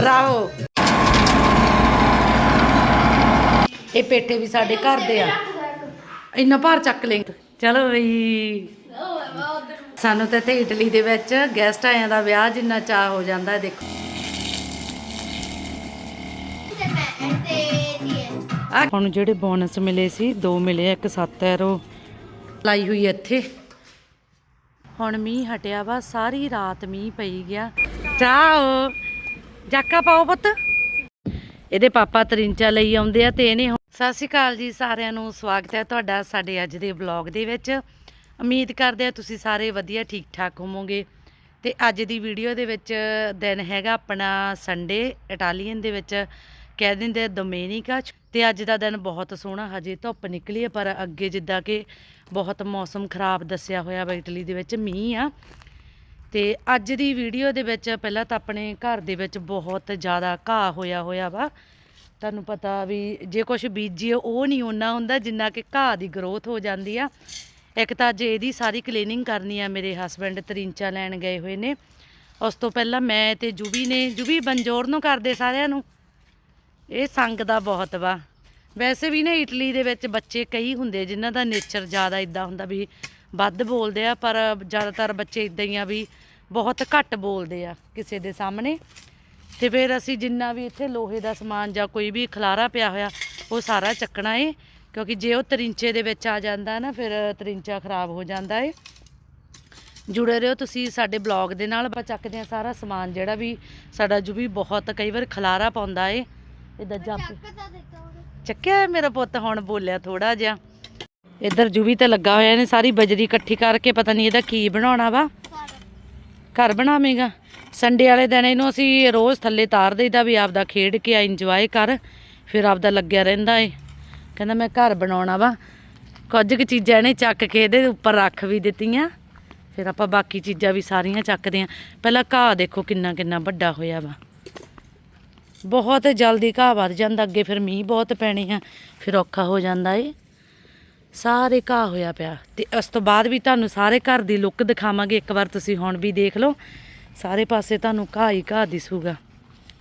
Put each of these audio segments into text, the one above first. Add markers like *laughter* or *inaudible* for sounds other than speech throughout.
Bravo ਇਹ ਪੇਟੇ ਵੀ ਸਾਡੇ ਘਰ ਦੇ ਆ। ਇੰਨਾ ਭਾਰ ਚੱਕ ਲੈ। ਚਲੋ ਬਈ। ਸਾਨੂੰ ਤਾਂ ਇੱਥੇ ਇਟਲੀ ਦੇ ਵਿੱਚ ਗੈਸਟ ਆਇਆਂ ਦਾ ਵਿਆਹ ਜਿੰਨਾ ਚਾਹ ਹੋ ਜਾਂਦਾ, ਦੇਖੋ। ਹੁਣ ਜਿਹੜੇ ਬੋਨਸ ਮਿਲੇ ਸੀ, ਦੋ ਮਿਲੇ, ਇੱਕ 7 ਐਰੋ ਲਾਈ ਹੋਈ ਹੈ ਇੱਥੇ। ਹੁਣ ਮੀਂਹ ਹਟਿਆ ਵਾ, ਸਾਰੀ ਰਾਤ ਮੀਂਹ ਪਈ ਗਿਆ। ਚਾਓ ਜਾਕਾ ਪਾਓ ਪੁੱਤ। ਇਹਦੇ ਪਾਪਾ ਤਰਿੰਚਾ ਲਈ ਆਉਂਦੇ ਆ ਤੇ ਇਹਨੇ ਸਤਿ ਸ਼੍ਰੀ ਅਕਾਲ ਜੀ ਸਾਰਿਆਂ ਨੂੰ, ਸਵਾਗਤ ਹੈ ਤੁਹਾਡਾ ਸਾਡੇ ਅੱਜ ਦੇ ਵਲੌਗ ਦੇ ਵਿੱਚ। ਉਮੀਦ ਕਰਦੇ ਆ ਤੁਸੀਂ ਸਾਰੇ ਵਧੀਆ ਠੀਕ ਠਾਕ ਹੋਵੋਗੇ। ਤੇ ਅੱਜ ਦੀ ਵੀਡੀਓ ਦੇ ਵਿੱਚ ਦਿਨ ਹੈਗਾ ਆਪਣਾ ਸੰਡੇ ਇਟਾਲੀਅਨ ਦੇ ਵਿੱਚ। ਕਹਿ ਦਿੰਦੇ ਡੋਮੇਨਿਕਾ ਤੇ ਅੱਜ ਦਾ ਦਿਨ ਬਹੁਤ ਸੋਹਣਾ, ਹਜੇ ਧੁੱਪ ਨਿਕਲੀ ਹੈ ਪਰ ਅੱਗੇ ਜਿੱਦਾਂ ਕਿ ਬਹੁਤ ਮੌਸਮ ਖਰਾਬ ਦੱਸਿਆ ਹੋਇਆ ਵਾ ਇਟਲੀ ਦੇ ਵਿੱਚ, ਮੀਂਹ ਆ। ਤੇ ਅੱਜ ਦੀ ਵੀਡੀਓ ਦੇ ਵਿੱਚ ਪਹਿਲਾਂ ਤਾਂ ਆਪਣੇ ਘਰ ਦੇ ਵਿੱਚ ਬਹੁਤ ਜ਼ਿਆਦਾ ਘਾਹ ਹੋਇਆ ਹੋਇਆ ਵਾ। ਤੁਹਾਨੂੰ ਪਤਾ ਵੀ ਜੇ ਕੁਝ ਬੀਜੀਏ, ਉਹ ਨਹੀਂ ਉਹਨਾਂ ਹੁੰਦਾ ਜਿੰਨਾ ਕਿ ਘਾਹ ਦੀ ਗਰੋਥ ਹੋ ਜਾਂਦੀ ਆ। ਇੱਕ ਤਾਂ ਅੱਜ ਇਹਦੀ ਸਾਰੀ ਕਲੀਨਿੰਗ ਕਰਨੀ ਆ, ਮੇਰੇ ਹਸਬੰਡ ਤਰੀਂਚਾ ਲੈਣ ਗਏ ਹੋਏ ਨੇ। ਉਸ ਤੋਂ ਪਹਿਲਾਂ ਮੈਂ ਤੇ ਜੁਬੀ ਨੇ, ਜੁਬੀ ਬੰਜੋਰ ਨੂੰ ਕਰਦੇ ਸਾਰਿਆਂ ਨੂੰ। ਇਹ ਸੰਗ ਦਾ ਬਹੁਤ ਵਾ। ਵੈਸੇ ਵੀ ਨਾ ਇਟਲੀ ਦੇ ਵਿੱਚ ਬੱਚੇ ਕਈ ਹੁੰਦੇ ਜਿਨ੍ਹਾਂ ਦਾ ਨੇਚਰ ਜ਼ਿਆਦਾ ਇਦਾਂ ਹੁੰਦਾ ਵੀ ਵੱਧ ਬੋਲਦੇ ਆ ਪਰ ਜ਼ਿਆਦਾਤਰ ਬੱਚੇ ਇਦਾਂ ਹੀ ਆ ਵੀ ਬਹੁਤ ਘੱਟ ਬੋਲਦੇ ਆ ਕਿਸੇ ਦੇ ਸਾਹਮਣੇ। ਤੇ ਫਿਰ ਅਸੀਂ ਜਿੰਨਾ ਵੀ ਇੱਥੇ ਲੋਹੇ ਦਾ ਸਮਾਨ ਜਾਂ ਕੋਈ ਵੀ ਖਲਾਰਾ ਪਿਆ ਹੋਇਆ ਉਹ ਸਾਰਾ ਚੱਕਣਾ ਏ ਕਿਉਂਕਿ ਜੇ ਉਹ ਤਰਿੰਚੇ ਦੇ ਵਿੱਚ ਆ ਜਾਂਦਾ ਨਾ ਫਿਰ ਤਰਿੰਚਾ ਖਰਾਬ ਹੋ ਜਾਂਦਾ ਏ। ਜੁੜੇ ਰਹੋ ਤੁਸੀਂ ਸਾਡੇ ਬਲੌਗ ਦੇ ਨਾਲ ਆਪਾਂ ਚੱਕਦੇ ਆ ਸਾਰਾ ਸਮਾਨ ਜਿਹੜਾ ਵੀ ਸਾਡਾ ਜੁਬੀ ਬਹੁਤ ਕਈ ਵਾਰ ਖਲਾਰਾ ਪਾਉਂਦਾ ਏ। ਇਦਾਂ ਜੱਪ ਚੱਕਿਆ ਮੇਰਾ ਪੁੱਤ ਹੁਣ ਬੋਲਿਆ ਥੋੜਾ ਜਿਹਾ। ਇੱਧਰ ਜੁਬੀ ਤੇ ਲੱਗਾ ਹੋਇਆ ਨੇ ਸਾਰੀ ਬਜਰੀ ਇਕੱਠੀ ਕਰਕੇ ਪਤਾ ਨਹੀਂ ਇਹਦਾ ਕੀ ਬਣਾਉਣਾ ਵਾ। ਘਰ ਬਣਾਵੇਂਗਾ। ਸੰਡੇ ਵਾਲੇ ਦਿਨ ਇਹਨੂੰ ਅਸੀਂ ਰੋਜ਼ ਥੱਲੇ ਤਾਰ ਦੇਈਦਾ ਵੀ ਆਪਦਾ ਖੇਡ ਕੇ ਆ ਇੰਜੋਏ ਕਰ, ਫਿਰ ਆਪਦਾ ਲੱਗਿਆ ਰਹਿੰਦਾ ਏ। ਕਹਿੰਦਾ ਮੈਂ ਘਰ ਬਣਾਉਣਾ ਵਾ। ਕੁਝ ਕੁ ਚੀਜ਼ਾਂ ਇਹਨੇ ਚੱਕ ਕੇ ਇਹਦੇ ਉੱਪਰ ਰੱਖ ਵੀ ਦਿੱਤੀਆਂ। ਫਿਰ ਆਪਾਂ ਬਾਕੀ ਚੀਜ਼ਾਂ ਵੀ ਸਾਰੀਆਂ ਚੱਕਦੇ ਆਂ। ਪਹਿਲਾਂ ਘਾਹ ਦੇਖੋ ਕਿੰਨਾ ਕਿੰਨਾ ਵੱਡਾ ਹੋਇਆ ਵਾ। ਬਹੁਤ ਜਲਦੀ ਘਾਹ ਵੱਧ ਜਾਂਦਾ, ਅੱਗੇ ਫਿਰ ਮੀਂਹ ਬਹੁਤ ਪੈਣੇ ਆ, ਫਿਰ ਔਖਾ ਹੋ ਜਾਂਦਾ ਏ। ਸਾਰੇ ਘਾਹ ਹੋਇਆ ਪਿਆ। ਤੇ ਉਸ ਤੋਂ ਬਾਅਦ ਵੀ ਤੁਹਾਨੂੰ ਸਾਰੇ ਘਰ ਦੀ ਲੁੱਕ ਦਿਖਾਵਾਂਗੇ। ਇੱਕ ਵਾਰ ਤੁਸੀਂ ਹੁਣ ਵੀ ਦੇਖ ਲਓ। ਸਾਰੇ ਪਾਸੇ ਤੁਹਾਨੂੰ ਘਾਹ ਹੀ ਘਾਹ ਦਿਸੂਗਾ।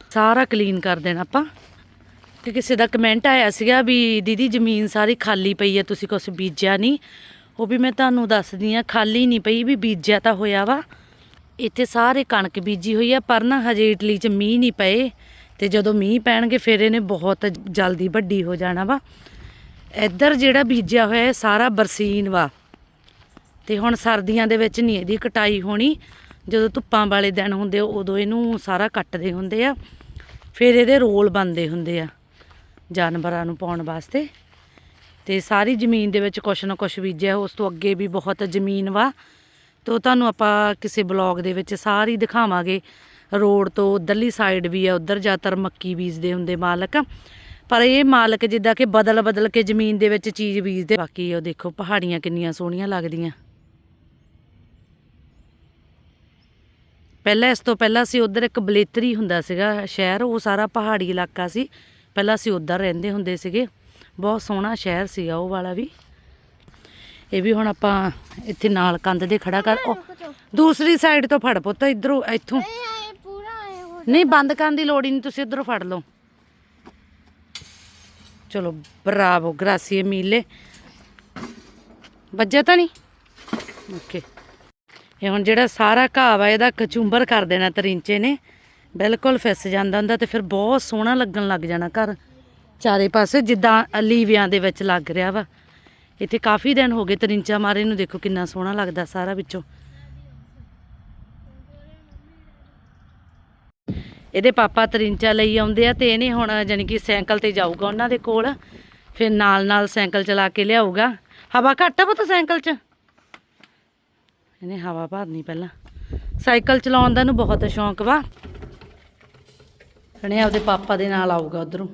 ਸਾਰਾ ਕਲੀਨ ਕਰ ਦੇਣਾ ਆਪਾਂ। ਕਿ ਕਿਸੇ ਦਾ ਕਮੈਂਟ ਆਇਆ ਸੀਗਾ ਵੀ, ਦੀਦੀ, ਜ਼ਮੀਨ ਸਾਰੀ ਖਾਲੀ ਪਈ ਹੈ, ਤੁਸੀਂ ਕੁਝ ਬੀਜਿਆ ਨਹੀਂ। ਉਹ ਵੀ ਮੈਂ ਤੁਹਾਨੂੰ ਦੱਸਦੀ ਆ ਖਾਲੀ ਨਹੀਂ ਪਈ ਵੀ ਬੀਜਿਆ ਤਾਂ ਹੋਇਆ ਵਾ। ਇੱਥੇ ਸਾਰੇ ਕਣਕ ਬੀਜੀ ਹੋਈ ਆ, ਪਰ ਨਾ ਹਜੇ ਇਟਲੀ 'ਚ ਮੀਂਹ ਨਹੀਂ ਪਏ। ਤੇ ਜਦੋਂ ਮੀਂਹ ਪੈਣਗੇ, ਫਿਰ ਇਹਨੇ ਬਹੁਤ ਜਲਦੀ ਵੱਡੀ ਹੋ ਜਾਣਾ ਵਾ। ਇੱਧਰ ਜਿਹੜਾ ਬੀਜਿਆ ਹੋਇਆ ਸਾਰਾ ਬਰਸੀਨ ਵਾ। ਤੇ ਹੁਣ ਸਰਦੀਆਂ ਦੇ ਵਿੱਚ ਨਹੀਂ ਇਹਦੀ ਕਟਾਈ ਹੋਣੀ। ਜਦੋਂ ਧੁੱਪਾਂ ਵਾਲੇ ਦਿਨ ਹੁੰਦੇ ਉਦੋਂ ਇਹਨੂੰ ਸਾਰਾ ਕੱਟਦੇ ਹੁੰਦੇ ਆ। ਫਿਰ ਇਹਦੇ ਰੋਲ ਬਣਦੇ ਹੁੰਦੇ ਆ ਜਾਨਵਰਾਂ ਨੂੰ ਪਾਉਣ ਵਾਸਤੇ। ਤੇ ਸਾਰੀ ਜ਼ਮੀਨ ਦੇ ਵਿੱਚ ਕੁਛ ਨਾ ਕੁਛ ਬੀਜਿਆ, ਉਸ ਤੋਂ ਅੱਗੇ ਵੀ ਬਹੁਤ ਜ਼ਮੀਨ ਵਾ। ਤੇ ਉਹ ਤੁਹਾਨੂੰ ਆਪਾਂ ਕਿਸੇ ਬਲੌਗ ਦੇ ਵਿੱਚ ਸਾਰੀ ਦਿਖਾਵਾਂਗੇ। ਰੋਡ ਤੋਂ ਉਧਰਲੀ ਸਾਈਡ ਵੀ ਆ, ਉਧਰ ਜ਼ਿਆਦਾਤਰ ਮੱਕੀ ਬੀਜਦੇ ਹੁੰਦੇ ਮਾਲਕ। ਪਰ ਇਹ ਮਾਲਕ ਜਿੱਦਾਂ ਕਿ ਬਦਲ ਬਦਲ ਕੇ ਜ਼ਮੀਨ ਦੇ ਵਿੱਚ ਚੀਜ਼ ਬੀਜਦੇ ਬਾਕੀ ਉਹ ਦੇਖੋ ਪਹਾੜੀਆਂ ਕਿੰਨੀਆਂ ਸੋਹਣੀਆਂ ਲੱਗਦੀਆਂ। ਪਹਿਲਾਂ ਇਸ ਤੋਂ ਪਹਿਲਾਂ ਸੀ ਉਧਰ ਇੱਕ ਬਲੇਤਰੀ ਹੁੰਦਾ ਸੀਗਾ ਸ਼ਹਿਰ ਉਹ ਸਾਰਾ ਪਹਾੜੀ ਇਲਾਕਾ ਸੀ। ਪਹਿਲਾਂ ਅਸੀਂ ਉਧਰ ਰਹਿੰਦੇ ਹੁੰਦੇ ਸੀਗੇ। ਬਹੁਤ ਸੋਹਣਾ ਸ਼ਹਿਰ ਸੀਗਾ ਉਹ ਵਾਲਾ ਵੀ। ਇਹ ਵੀ ਹੁਣ ਆਪਾਂ ਇੱਥੇ ਨਾਲ ਕੰਧ ਦੇ ਖੜਾ ਕਰ ਦੂਸਰੀ ਸਾਈਡ ਤੋਂ ਫੜ ਪੁੱਤ ਇਧਰੋਂ ਇੱਥੋਂ। ਨਹੀਂ ਬੰਦ ਕਰਨ ਦੀ ਲੋੜ ਹੀ ਨਹੀਂ ਤੁਸੀਂ ਇਧਰੋਂ ਫੜ ਲਓ। ਚਲੋ, ਬਰਾਵੋ, ਗ੍ਰਾਸੀਏ ਮੀਲੇ। ਵੱਜਿਆ ਤਾਂ ਨਹੀਂ? ਓਕੇ। ਇਹ ਹੁਣ ਜਿਹੜਾ ਸਾਰਾ ਘਾਹ ਵਾ, ਇਹਦਾ ਕਚੂੰਬਰ ਕਰ ਦੇਣਾ ਤਰਿੰਚੇ ਨੇ। ਬਿਲਕੁਲ ਫਿਸ ਜਾਂਦਾ ਹੁੰਦਾ ਤੇ ਫਿਰ ਬਹੁਤ ਸੋਹਣਾ ਲੱਗਣ ਲੱਗ ਜਾਣਾ ਘਰ। ਚਾਰੇ ਪਾਸੇ ਜਿੱਦਾਂ ਅਲੀਵਿਆਂ ਦੇ ਵਿੱਚ ਲੱਗ ਰਿਹਾ ਵਾ। ਇੱਥੇ ਕਾਫੀ ਦਿਨ ਹੋ ਗਏ ਤਰਿੰਚਾ ਮਾਰੇ ਨੂੰ, ਦੇਖੋ ਕਿੰਨਾ ਸੋਹਣਾ ਲੱਗਦਾ ਸਾਰਾ ਵਿੱਚੋਂ। ਇਹਦੇ ਪਾਪਾ ਤਰਿੰਚਾ ਲਈ ਆਉਂਦੇ ਆ ਤੇ ਇਹਨੇ ਹੁਣ ਜਾਣੀ ਕਿ ਸਾਈਕਲ ਤੇ ਜਾਊਗਾ ਉਹਨਾਂ ਦੇ ਕੋਲ, ਫਿਰ ਨਾਲ ਨਾਲ ਸਾਈਕਲ ਚਲਾ ਕੇ ਲਿਆਊਗਾ। ਹਵਾ ਘੱਟ ਆ ਪੁੱਤ ਸਾਈਕਲ 'ਚ? ਇਹਨੇ ਹਵਾ ਭਰਨੀ ਪਹਿਲਾਂ। ਸਾਈਕਲ ਚਲਾਉਣ ਦਾ ਇਹਨੂੰ ਬਹੁਤ ਸ਼ੌਂਕ ਵਾ। ਇਹਨੇ ਆਪਦੇ ਪਾਪਾ ਦੇ ਨਾਲ ਆਊਗਾ ਉਧਰੋਂ।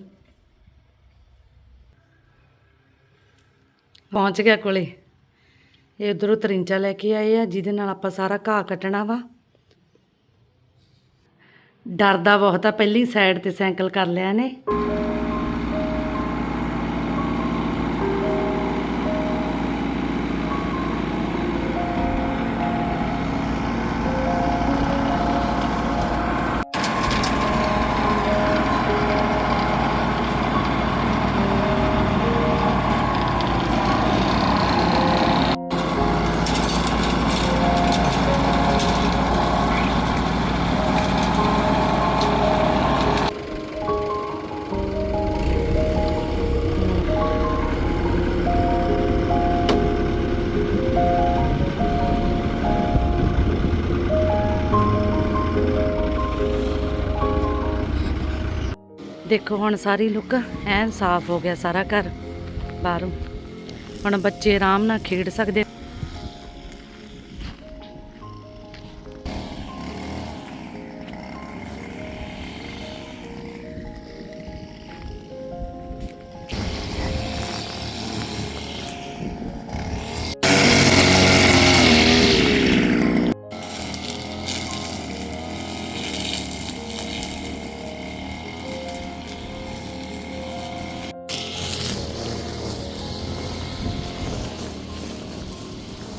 ਪਹੁੰਚ ਗਿਆ ਕੋਲੇ। ਇਹ ਉਧਰੋਂ ਤਰਿੰਚਾ ਲੈ ਕੇ ਆਏ ਆ, ਜਿਹਦੇ ਨਾਲ ਆਪਾਂ ਸਾਰਾ ਘਾਹ ਕੱਟਣਾ ਵਾ। ਡਰਦਾ ਬਹੁਤ ਆ ਪਹਿਲੀ ਸਾਈਡ ਤੇ ਸਾਈਕਲ ਕਰ ਲਿਆ ਨੇ ਦੇਖੋ ਹੁਣ ਸਾਰੀ ਲੁੱਕ ਐਨ ਸਾਫ਼ ਹੋ ਗਿਆ ਸਾਰਾ ਘਰ, ਬਾਹਰੋਂ। ਹੁਣ ਬੱਚੇ ਆਰਾਮ ਨਾਲ ਖੇਡ ਸਕਦੇ।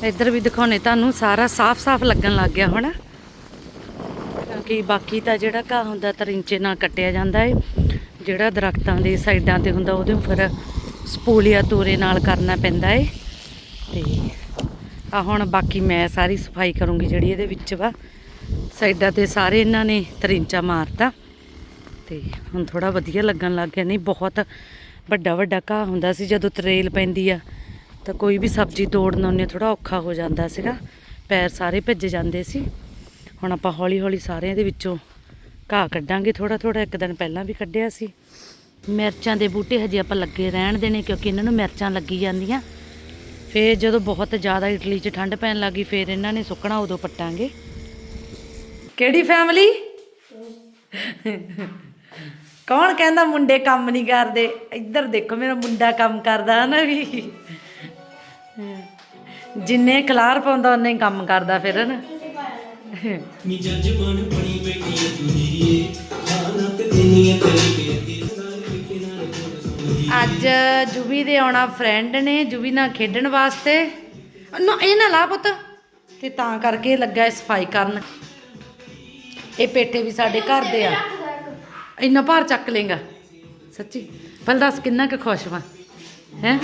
ਇੱਧਰ ਵੀ ਦਿਖਾਉਣੇ, ਤੁਹਾਨੂੰ ਸਾਰਾ ਸਾਫ਼-ਸਾਫ਼ ਲੱਗਣ ਲੱਗ ਗਿਆ ਹੁਣ। ਕਿਉਂਕਿ ਬਾਕੀ ਤਾਂ ਜਿਹੜਾ ਘਾਹ ਹੁੰਦਾ ਤਰਿੰਚੇ ਨਾਲ ਕੱਟਿਆ ਜਾਂਦਾ ਏ। ਜਿਹੜਾ ਦਰਖਤਾਂ ਦੇ ਸਾਈਡਾਂ ਤੇ ਹੁੰਦਾ, ਉਹਦੇ ਫਿਰ ਸਪੂਲੀਆ ਤੋਰੇ ਨਾਲ ਕਰਨਾ ਪੈਂਦਾ ਏ। ਤੇ ਆ ਹੁਣ ਬਾਕੀ ਮੈਂ ਸਾਰੀ ਸਫ਼ਾਈ ਕਰੂੰਗੀ ਜਿਹੜੀ ਇਹਦੇ ਵਿੱਚ ਵਾ। ਸਾਈਡਾਂ ਤੇ ਸਾਰੇ ਇਹਨਾਂ ਨੇ ਤਰਿੰਚਾ ਮਾਰਤਾ। ਤੇ ਹੁਣ ਥੋੜਾ ਵਧੀਆ ਲੱਗਣ ਲੱਗ ਗਿਆ। ਨਹੀਂ, ਬਹੁਤ ਵੱਡਾ ਵੱਡਾ ਘਾਹ ਹੁੰਦਾ ਸੀ ਜਦੋਂ ਤਰੇਲ ਪੈਂਦੀ ਆ। ਤਾਂ ਕੋਈ ਵੀ ਸਬਜ਼ੀ ਤੋੜਨ ਉਹਨੇ ਥੋੜਾ ਔਖਾ ਹੋ ਜਾਂਦਾ ਸੀਗਾ। ਪੈਰ ਸਾਰੇ ਭਿੱਜ ਜਾਂਦੇ ਸੀ। ਹੁਣ ਆਪਾਂ ਹੌਲੀ ਹੌਲੀ ਸਾਰਿਆਂ ਦੇ ਵਿੱਚੋਂ ਘਾਹ ਕੱਢਾਂਗੇ ਥੋੜਾ ਥੋੜਾ ਇੱਕ ਦਿਨ ਪਹਿਲਾਂ ਵੀ ਕੱਢਿਆ ਸੀ। ਮਿਰਚਾਂ ਦੇ ਬੂਟੇ ਹਜੇ ਆਪਾਂ ਲੱਗੇ ਰਹਿਣ ਦੇਣੇ ਕਿਉਂਕਿ ਇਹਨਾਂ ਨੂੰ ਮਿਰਚਾਂ ਲੱਗੀ ਜਾਂਦੀਆਂ। ਫੇਰ ਜਦੋਂ ਬਹੁਤ ਜ਼ਿਆਦਾ ਇਟਲੀ 'ਚ ਠੰਡ ਪੈਣ ਲੱਗੀ, ਫੇਰ ਇਹਨਾਂ ਨੇ ਸੁੱਕਣਾ ਉਦੋਂ ਪੱਟਾਂਗੇ। ਕਿਹੜੀ ਫੈਮਿਲੀ ਕੌਣ ਕਹਿੰਦਾ ਮੁੰਡੇ ਕੰਮ ਨਹੀਂ ਕਰਦੇ? ਇੱਧਰ ਦੇਖੋ ਮੇਰਾ ਮੁੰਡਾ ਕੰਮ ਕਰਦਾ ਨਾ ਵੀ। ਜਿੰਨੇ ਖਲਾਰ ਪਾਉਂਦਾ ਉਹਨੇ ਹੀ ਕੰਮ ਕਰਦਾ ਫਿਰ ਨਾ? ਨੀ ਜੱਜ ਬਣ ਬਣੀ ਬੈਠੀ ਐ ਤੂੰ ਹੀਰੀਏ ਖਾਣਾ ਤੇ ਤੇਰੀ ਵਿਕੇ ਨਾਲ ਕੋਲ ਸੋਹੀ ਅੱਜ ਜੁਵੀ ਦੇ ਆਉਣਾ ਫਰੈਂਡ ਨੇ ਜੁਵੀ ਨਾਲ ਖੇਡਣ ਵਾਸਤੇ। ਨਾ ਇਹ ਨਾ ਲਾ ਪੁੱਤ ਤੇ ਤਾਂ ਕਰਕੇ ਲੱਗਾ ਇਹ ਸਫ਼ਾਈ ਕਰਨ। ਇਹ ਪੇਟੇ ਵੀ ਸਾਡੇ ਘਰ ਦੇ ਆ। ਇੰਨਾ ਭਾਰ ਚੱਕ ਲੇਗਾ ਸੱਚੀ ਪਹਿਲਾਂ ਦੱਸ ਕਿੰਨਾ ਕੁ ਖੁਸ਼ ਵਾ ਹੈ?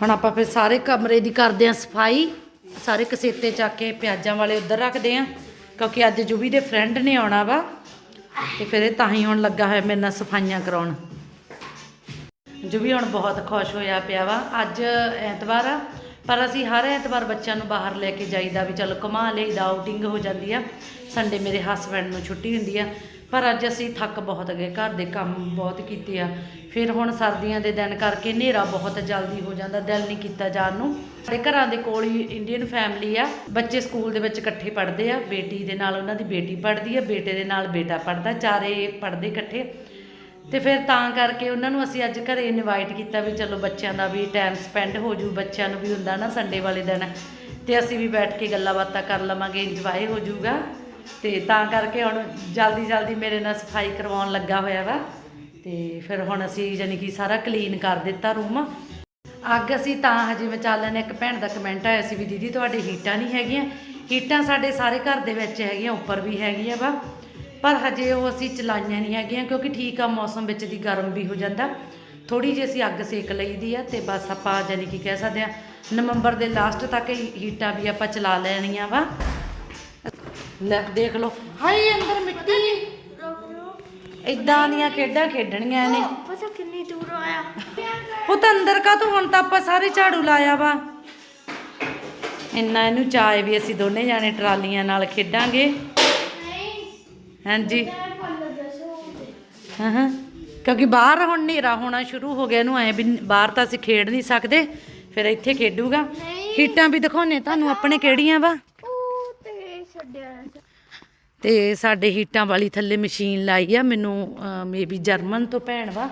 ਹੁਣ ਆਪਾਂ ਫਿਰ ਸਾਰੇ ਕਮਰੇ ਦੀ ਕਰਦੇ ਆ ਸਫ਼ਾਈ। ਸਾਰੇ ਕਸੇਤੇ ਚੱਕ ਕੇ ਪਿਆਜ਼ਾਂ ਵਾਲੇ ਉੱਧਰ ਰੱਖਦੇ ਆ ਕਿਉਂਕਿ ਅੱਜ ਜੁਬੀ ਦੇ ਫਰੈਂਡ ਨੇ ਆਉਣਾ ਵਾ, ਤੇ ਫਿਰ ਇਹ ਤਾਂ ਹੀ ਹੁਣ ਲੱਗਾ ਹੋਇਆ ਮੇਰੇ ਨਾਲ ਸਫਾਈਆਂ ਕਰਾਉਣ। ਜੁਬੀ ਹੁਣ ਬਹੁਤ ਖੁਸ਼ ਹੋਇਆ ਪਿਆ ਵਾ, ਅੱਜ ਐਤਵਾਰ ਆ, ਪਰ ਅਸੀਂ ਹਰ ਐਤਵਾਰ ਬੱਚਿਆਂ ਨੂੰ ਬਾਹਰ ਲੈ ਕੇ ਜਾਈਦਾ ਵੀ ਚਲੋ ਘੁਮਾ ਲਈਦਾ ਆਊਟਿੰਗ ਹੋ ਜਾਂਦੀ ਆ ਸੰਡੇ ਮੇਰੇ ਹਸਬੰਡ ਨੂੰ ਛੁੱਟੀ ਹੁੰਦੀ ਆ ਪਰ ਅੱਜ ਅਸੀਂ ਥੱਕ ਬਹੁਤ ਗਏ, ਘਰ ਦੇ ਕੰਮ ਬਹੁਤ ਕੀਤੇ ਆ। ਫਿਰ ਹੁਣ ਸਰਦੀਆਂ ਦੇ ਦਿਨ ਕਰਕੇ ਹਨੇਰਾ ਬਹੁਤ ਜਲਦੀ ਹੋ ਜਾਂਦਾ, ਦਿਲ ਨਹੀਂ ਕੀਤਾ ਜਾਣ ਨੂੰ। ਸਾਡੇ ਘਰਾਂ ਦੇ ਕੋਲ ਹੀ ਇੰਡੀਅਨ ਫੈਮਿਲੀ ਆ। ਬੱਚੇ ਸਕੂਲ ਦੇ ਵਿੱਚ ਇਕੱਠੇ ਪੜ੍ਹਦੇ ਆ। ਬੇਟੀ ਦੇ ਨਾਲ ਉਹਨਾਂ ਦੀ ਬੇਟੀ ਪੜ੍ਹਦੀ ਆ, ਬੇਟੇ ਦੇ ਨਾਲ ਬੇਟਾ ਪੜ੍ਹਦਾ, ਚਾਰੇ ਪੜ੍ਹਦੇ ਇਕੱਠੇ। ਤੇ ਫਿਰ ਤਾਂ ਕਰਕੇ ਉਹਨਾਂ ਨੂੰ ਅਸੀਂ ਅੱਜ ਘਰੇ ਇਨਵਾਈਟ ਕੀਤਾ ਵੀ ਚਲੋ ਬੱਚਿਆਂ ਦਾ ਵੀ ਟਾਈਮ ਸਪੈਂਡ ਹੋ ਜੂ, ਬੱਚਿਆਂ ਨੂੰ ਵੀ ਹੁੰਦਾ ਨਾ ਸੰਡੇ ਵਾਲੇ ਦਿਨ। ਤੇ ਅਸੀਂ ਵੀ ਬੈਠ ਕੇ ਗੱਲਾਂ ਬਾਤਾਂ ਕਰ ਲਵਾਂਗੇ ਇੰਜੋਏ ਹੋ ਜਾਊਗਾ ਤੇ ਤਾਂ ਕਰਕੇ ਹੁਣ ਜਲਦੀ ਜਲਦੀ ਮੇਰੇ ਨਾਲ ਸਫ਼ਾਈ ਕਰਵਾਉਣ ਲੱਗਾ ਹੋਇਆ ਵਾ। ਤੇ ਫਿਰ ਹੁਣ ਅਸੀਂ ਯਾਨੀ ਕਿ ਸਾਰਾ ਕਲੀਨ ਕਰ ਦਿੱਤਾ ਰੂਮ ਅੱਗ ਅਸੀਂ ਤਾਂ ਹਜੇ ਵਿਚਾਲੇ ਨੇ ਇੱਕ ਭੈਣ ਦਾ ਕਮੈਂਟ ਆਇਆ ਸੀ ਵੀ ਦੀਦੀ ਤੁਹਾਡੇ ਹੀਟਾਂ ਨਹੀਂ ਹੈਗੀਆਂ। ਹੀਟਾਂ ਸਾਡੇ ਸਾਰੇ ਘਰ ਦੇ ਵਿੱਚ ਹੈਗੀਆਂ, ਉੱਪਰ ਵੀ ਹੈਗੀਆਂ ਵਾ। ਪਰ ਹਜੇ ਉਹ ਅਸੀਂ ਚਲਾਈਆਂ ਨਹੀਂ ਹੈਗੀਆਂ ਕਿਉਂਕਿ ਠੀਕ ਆ, ਮੌਸਮ ਵਿੱਚ ਦੀ ਗਰਮ ਵੀ ਹੋ ਜਾਂਦਾ। ਥੋੜੀ ਜਿਹੀ ਅਸੀਂ ਅੱਗ ਸੇਕ ਲਈਦੀ ਆ ਤੇ ਬਸ ਆਪਾਂ ਯਾਨੀ ਕਿ ਕਹਿ ਸਕਦੇ ਆ ਨਵੰਬਰ ਦੇ ਲਾਸਟ ਤੱਕ ਹੀਟਾਂ ਵੀ ਆਪਾਂ ਚਲਾ ਲੈਣੀਆਂ ਵਾ। ਲੈ ਦੇਖ ਲਓ। ਹਾਏ ਅੰਦਰ ਮਿੱਟੀ। ਇਦਾਂ ਦੀਆਂ ਖੇਡਾਂ ਖੇਡਣੀਆਂ ਨੇ। ਪਤਾ ਕਿੰਨੀ ਦੂਰ ਆਇਆ। ਪੁੱਤ ਅੰਦਰ ਕਾ ਤੂੰ ਹੁਣ ਤਾਂ ਆਪਾਂ ਸਾਰੇ ਝਾੜੂ ਲਾਇਆ ਵਾ। ਇੰਨਾ ਇਹਨੂੰ ਚਾਏ ਵੀ ਅਸੀਂ ਦੋਨੇ ਜਾਣੇ ਟਰਾਲੀਆਂ ਨਾਲ ਖੇਡਾਂਗੇ। ਹਾਂਜੀ। ਹਾਂ ਹਾਂ। ਕਿਉਂਕਿ ਬਾਹਰ ਹੁਣ ਹਨੇਰਾ ਹੋਣਾ ਸ਼ੁਰੂ ਹੋ ਗਿਆ। ਇਹਨੂੰ ਐ ਵੀ ਬਾਹਰ ਤਾਂ ਅਸੀਂ ਖੇਡ ਨਹੀਂ ਸਕਦੇ। ਫਿਰ ਇੱਥੇ ਖੇਡੂਗਾ। ਹੀਟਾਂ ਵੀ ਦਿਖਾਉਣੇ ਤੁਹਾਨੂੰ ਆਪਣੇ ਕਿਹੜੀਆਂ ਵਾ? ਤੇ ਛੱਡਿਆ ਤੇ ਸਾਡੇ ਹੀਟਾਂ ਵਾਲੀ ਥੱਲੇ ਮਸ਼ੀਨ ਲਾਈ ਆ, ਮੈਨੂੰ ਮੇਬੀ ਜਰਮਨ ਤੋਂ ਭੈਣ ਵਾ।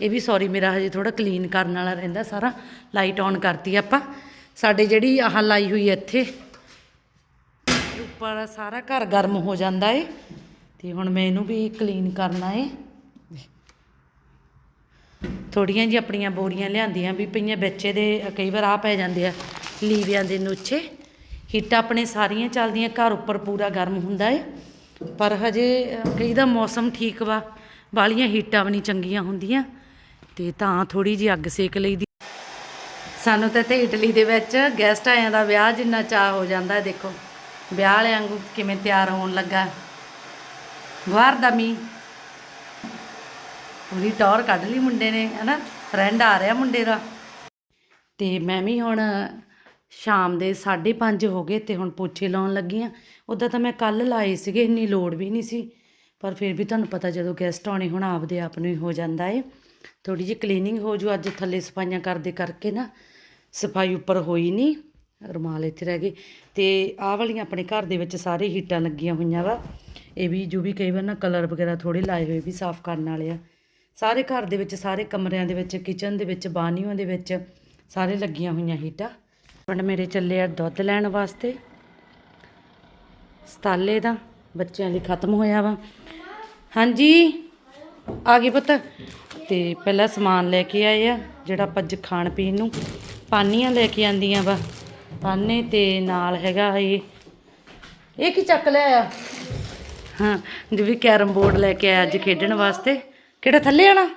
ਇਹ ਵੀ ਸੌਰੀ ਮੇਰਾ ਹਜੇ ਥੋੜਾ ਕਲੀਨ ਕਰਨ ਵਾਲਾ ਰਹਿੰਦਾ ਸਾਰਾ। ਲਾਈਟ ਔਨ ਕਰਤੀ ਆਪਾਂ। ਸਾਡੇ ਜਿਹੜੀ ਆਹ ਲਾਈ ਹੋਈ ਇੱਥੇ ਉੱਪਰ ਸਾਰਾ ਘਰ ਗਰਮ ਹੋ ਜਾਂਦਾ ਏ। ਤੇ ਹੁਣ ਮੈਂ ਇਹਨੂੰ ਵੀ ਕਲੀਨ ਕਰਨਾ ਏ। ਥੋੜੀਆਂ ਜੀ ਆਪਣੀਆਂ ਬੋਰੀਆਂ ਲਿਆਂਦੀਆਂ ਵੀ ਪਈਆਂ ਬੱਚੇ ਦੇ ਕਈ ਵਾਰ ਆ ਪੈ ਜਾਂਦੇ ਆ ਲੀਵਿਆਂ ਦੇ ਨੁੱਚੇ ਹੀਟਾਂ ਆਪਣੇ ਸਾਰੀਆਂ ਚੱਲਦੀਆਂ, ਘਰ ਉੱਪਰ ਪੂਰਾ ਗਰਮ ਹੁੰਦਾ ਏ। ਪਰ ਹਜੇ ਕਈ ਦਾ ਮੌਸਮ ਠੀਕ ਵਾ, ਵਾਲੀਆਂ ਹੀਟਾਂ ਵੀ ਨਹੀਂ ਚੰਗੀਆਂ ਹੁੰਦੀਆਂ। ਤੇ ਤਾਂ ਥੋੜੀ ਜੀ ਅੱਗ ਸੇਕ ਲਈ ਦੀ ਸਾਨੂੰ ਤਾਂ ਇੱਥੇ ਇਟਲੀ ਦੇ ਵਿੱਚ ਗੈਸਟ ਆਇਆਂ ਦਾ ਵਿਆਹ ਜਿੰਨਾ ਚਾਹ ਹੋ ਜਾਂਦਾ ਹੈ ਦੇਖੋ। ਵਿਆਹ ਵਾਲਿਆਂ ਵਾਂਗੂ ਕਿਵੇਂ ਤਿਆਰ ਹੋਣ ਲੱਗਾ। ਬਾਹਰ ਦਾ ਮੀਂਹ। ਪੂਰੀ ਟੌਰ ਕੱਢ ਲਈ ਮੁੰਡੇ ਨੇ, ਹਨਾ? ਫਰੈਂਡ ਆ ਰਿਹਾ ਮੁੰਡੇ ਦਾ। ਤੇ ਮੈਂ ਵੀ ਹੁਣ ਸ਼ਾਮ ਦੇ 5:30 ਹੋ ਗਏ ਤੇ ਹੁਣ ਪੋਚੇ ਲਾਉਣ ਲੱਗੀ ਆ ਉਦਾਂ ਤਾਂ ਮੈਂ ਕੱਲ ਲਾਏ ਸੀਗੇ, ਇੰਨੀ ਲੋੜ ਵੀ ਨਹੀਂ ਸੀ। ਪਰ ਫਿਰ ਵੀ ਤੁਹਾਨੂੰ ਪਤਾ ਜਦੋਂ ਗੈਸਟ ਆਉਣੇ, ਹੁਣ ਆਪਦੇ ਆਪ ਨੂੰ ਹੀ ਹੋ ਜਾਂਦਾ ਏ। ਥੋੜੀ ਜਿਹੀ ਕਲੀਨਿੰਗ ਹੋ ਜੂ ਅੱਜ ਥੱਲੇ ਸਫਾਈਆਂ ਕਰਦੇ ਕਰਕੇ ਨਾ, ਸਫ਼ਾਈ ਉੱਪਰ ਹੋਈ ਨਹੀਂ, ਰੁਮਾਲ ਇੱਥੇ ਰਹਿ ਗਏ। ਤੇ ਆਹ ਵਾਲੀਆਂ ਆਪਣੇ ਘਰ ਦੇ ਵਿੱਚ ਸਾਰੇ ਹੀਟਾਂ ਲੱਗੀਆਂ ਹੋਈਆਂ ਵਾ। ਇਹ ਵੀ ਜੋ ਵੀ ਕਈ ਵਾਰ ਨਾ ਕਲਰ ਵਗੈਰਾ ਥੋੜੇ ਲਾਏ ਹੋਏ ਵੀ ਸਾਫ਼ ਕਰਨ ਵਾਲੇ ਆ। ਸਾਰੇ ਘਰ ਦੇ ਵਿੱਚ, ਸਾਰੇ ਕਮਰਿਆਂ ਦੇ ਵਿੱਚ ਕਿਚਨ ਦੇ ਵਿੱਚ ਬਾਨੀਆਂ ਦੇ ਵਿੱਚ ਸਾਰੇ ਲੱਗੀਆਂ ਹੋਈਆਂ ਹੀਟਾਂ। ਹੁਣ ਮੇਰੇ ਚੱਲੇ ਆ ਦੁੱਧ ਲੈਣ ਵਾਸਤੇ। ਸਤਾਲੇ ਦਾ, ਬੱਚਿਆਂ ਲਈ ਖਤਮ ਹੋਇਆ ਵਾ। ਹਾਂਜੀ, ਆ ਗਈ ਪੁੱਤ। ਤੇ ਪਹਿਲਾਂ ਸਮਾਨ ਲੈ ਕੇ ਆਏ ਆ, ਜਿਹੜਾ ਆਪਾਂ ਅੱਜ ਖਾਣ ਪੀਣ ਨੂੰ ਪਾਨੀਆਂ ਲੈ ਕੇ ਆਂਦੀਆਂ ਵਾ। ਪਾਨੇ ਤੇ ਨਾਲ ਹੈਗਾ ਇਹ। ਇਹ ਕੀ ਚੱਕ ਲਿਆ ਆ? ਹਾਂ ਜਿਵੇਂ ਕੈਰਮ ਬੋਰਡ ਲੈ ਕੇ ਆਇਆ ਅੱਜ ਖੇਡਣ ਵਾਸਤੇ। ਕਿਹੜਾ ਥੱਲੇ ਆਣਾ?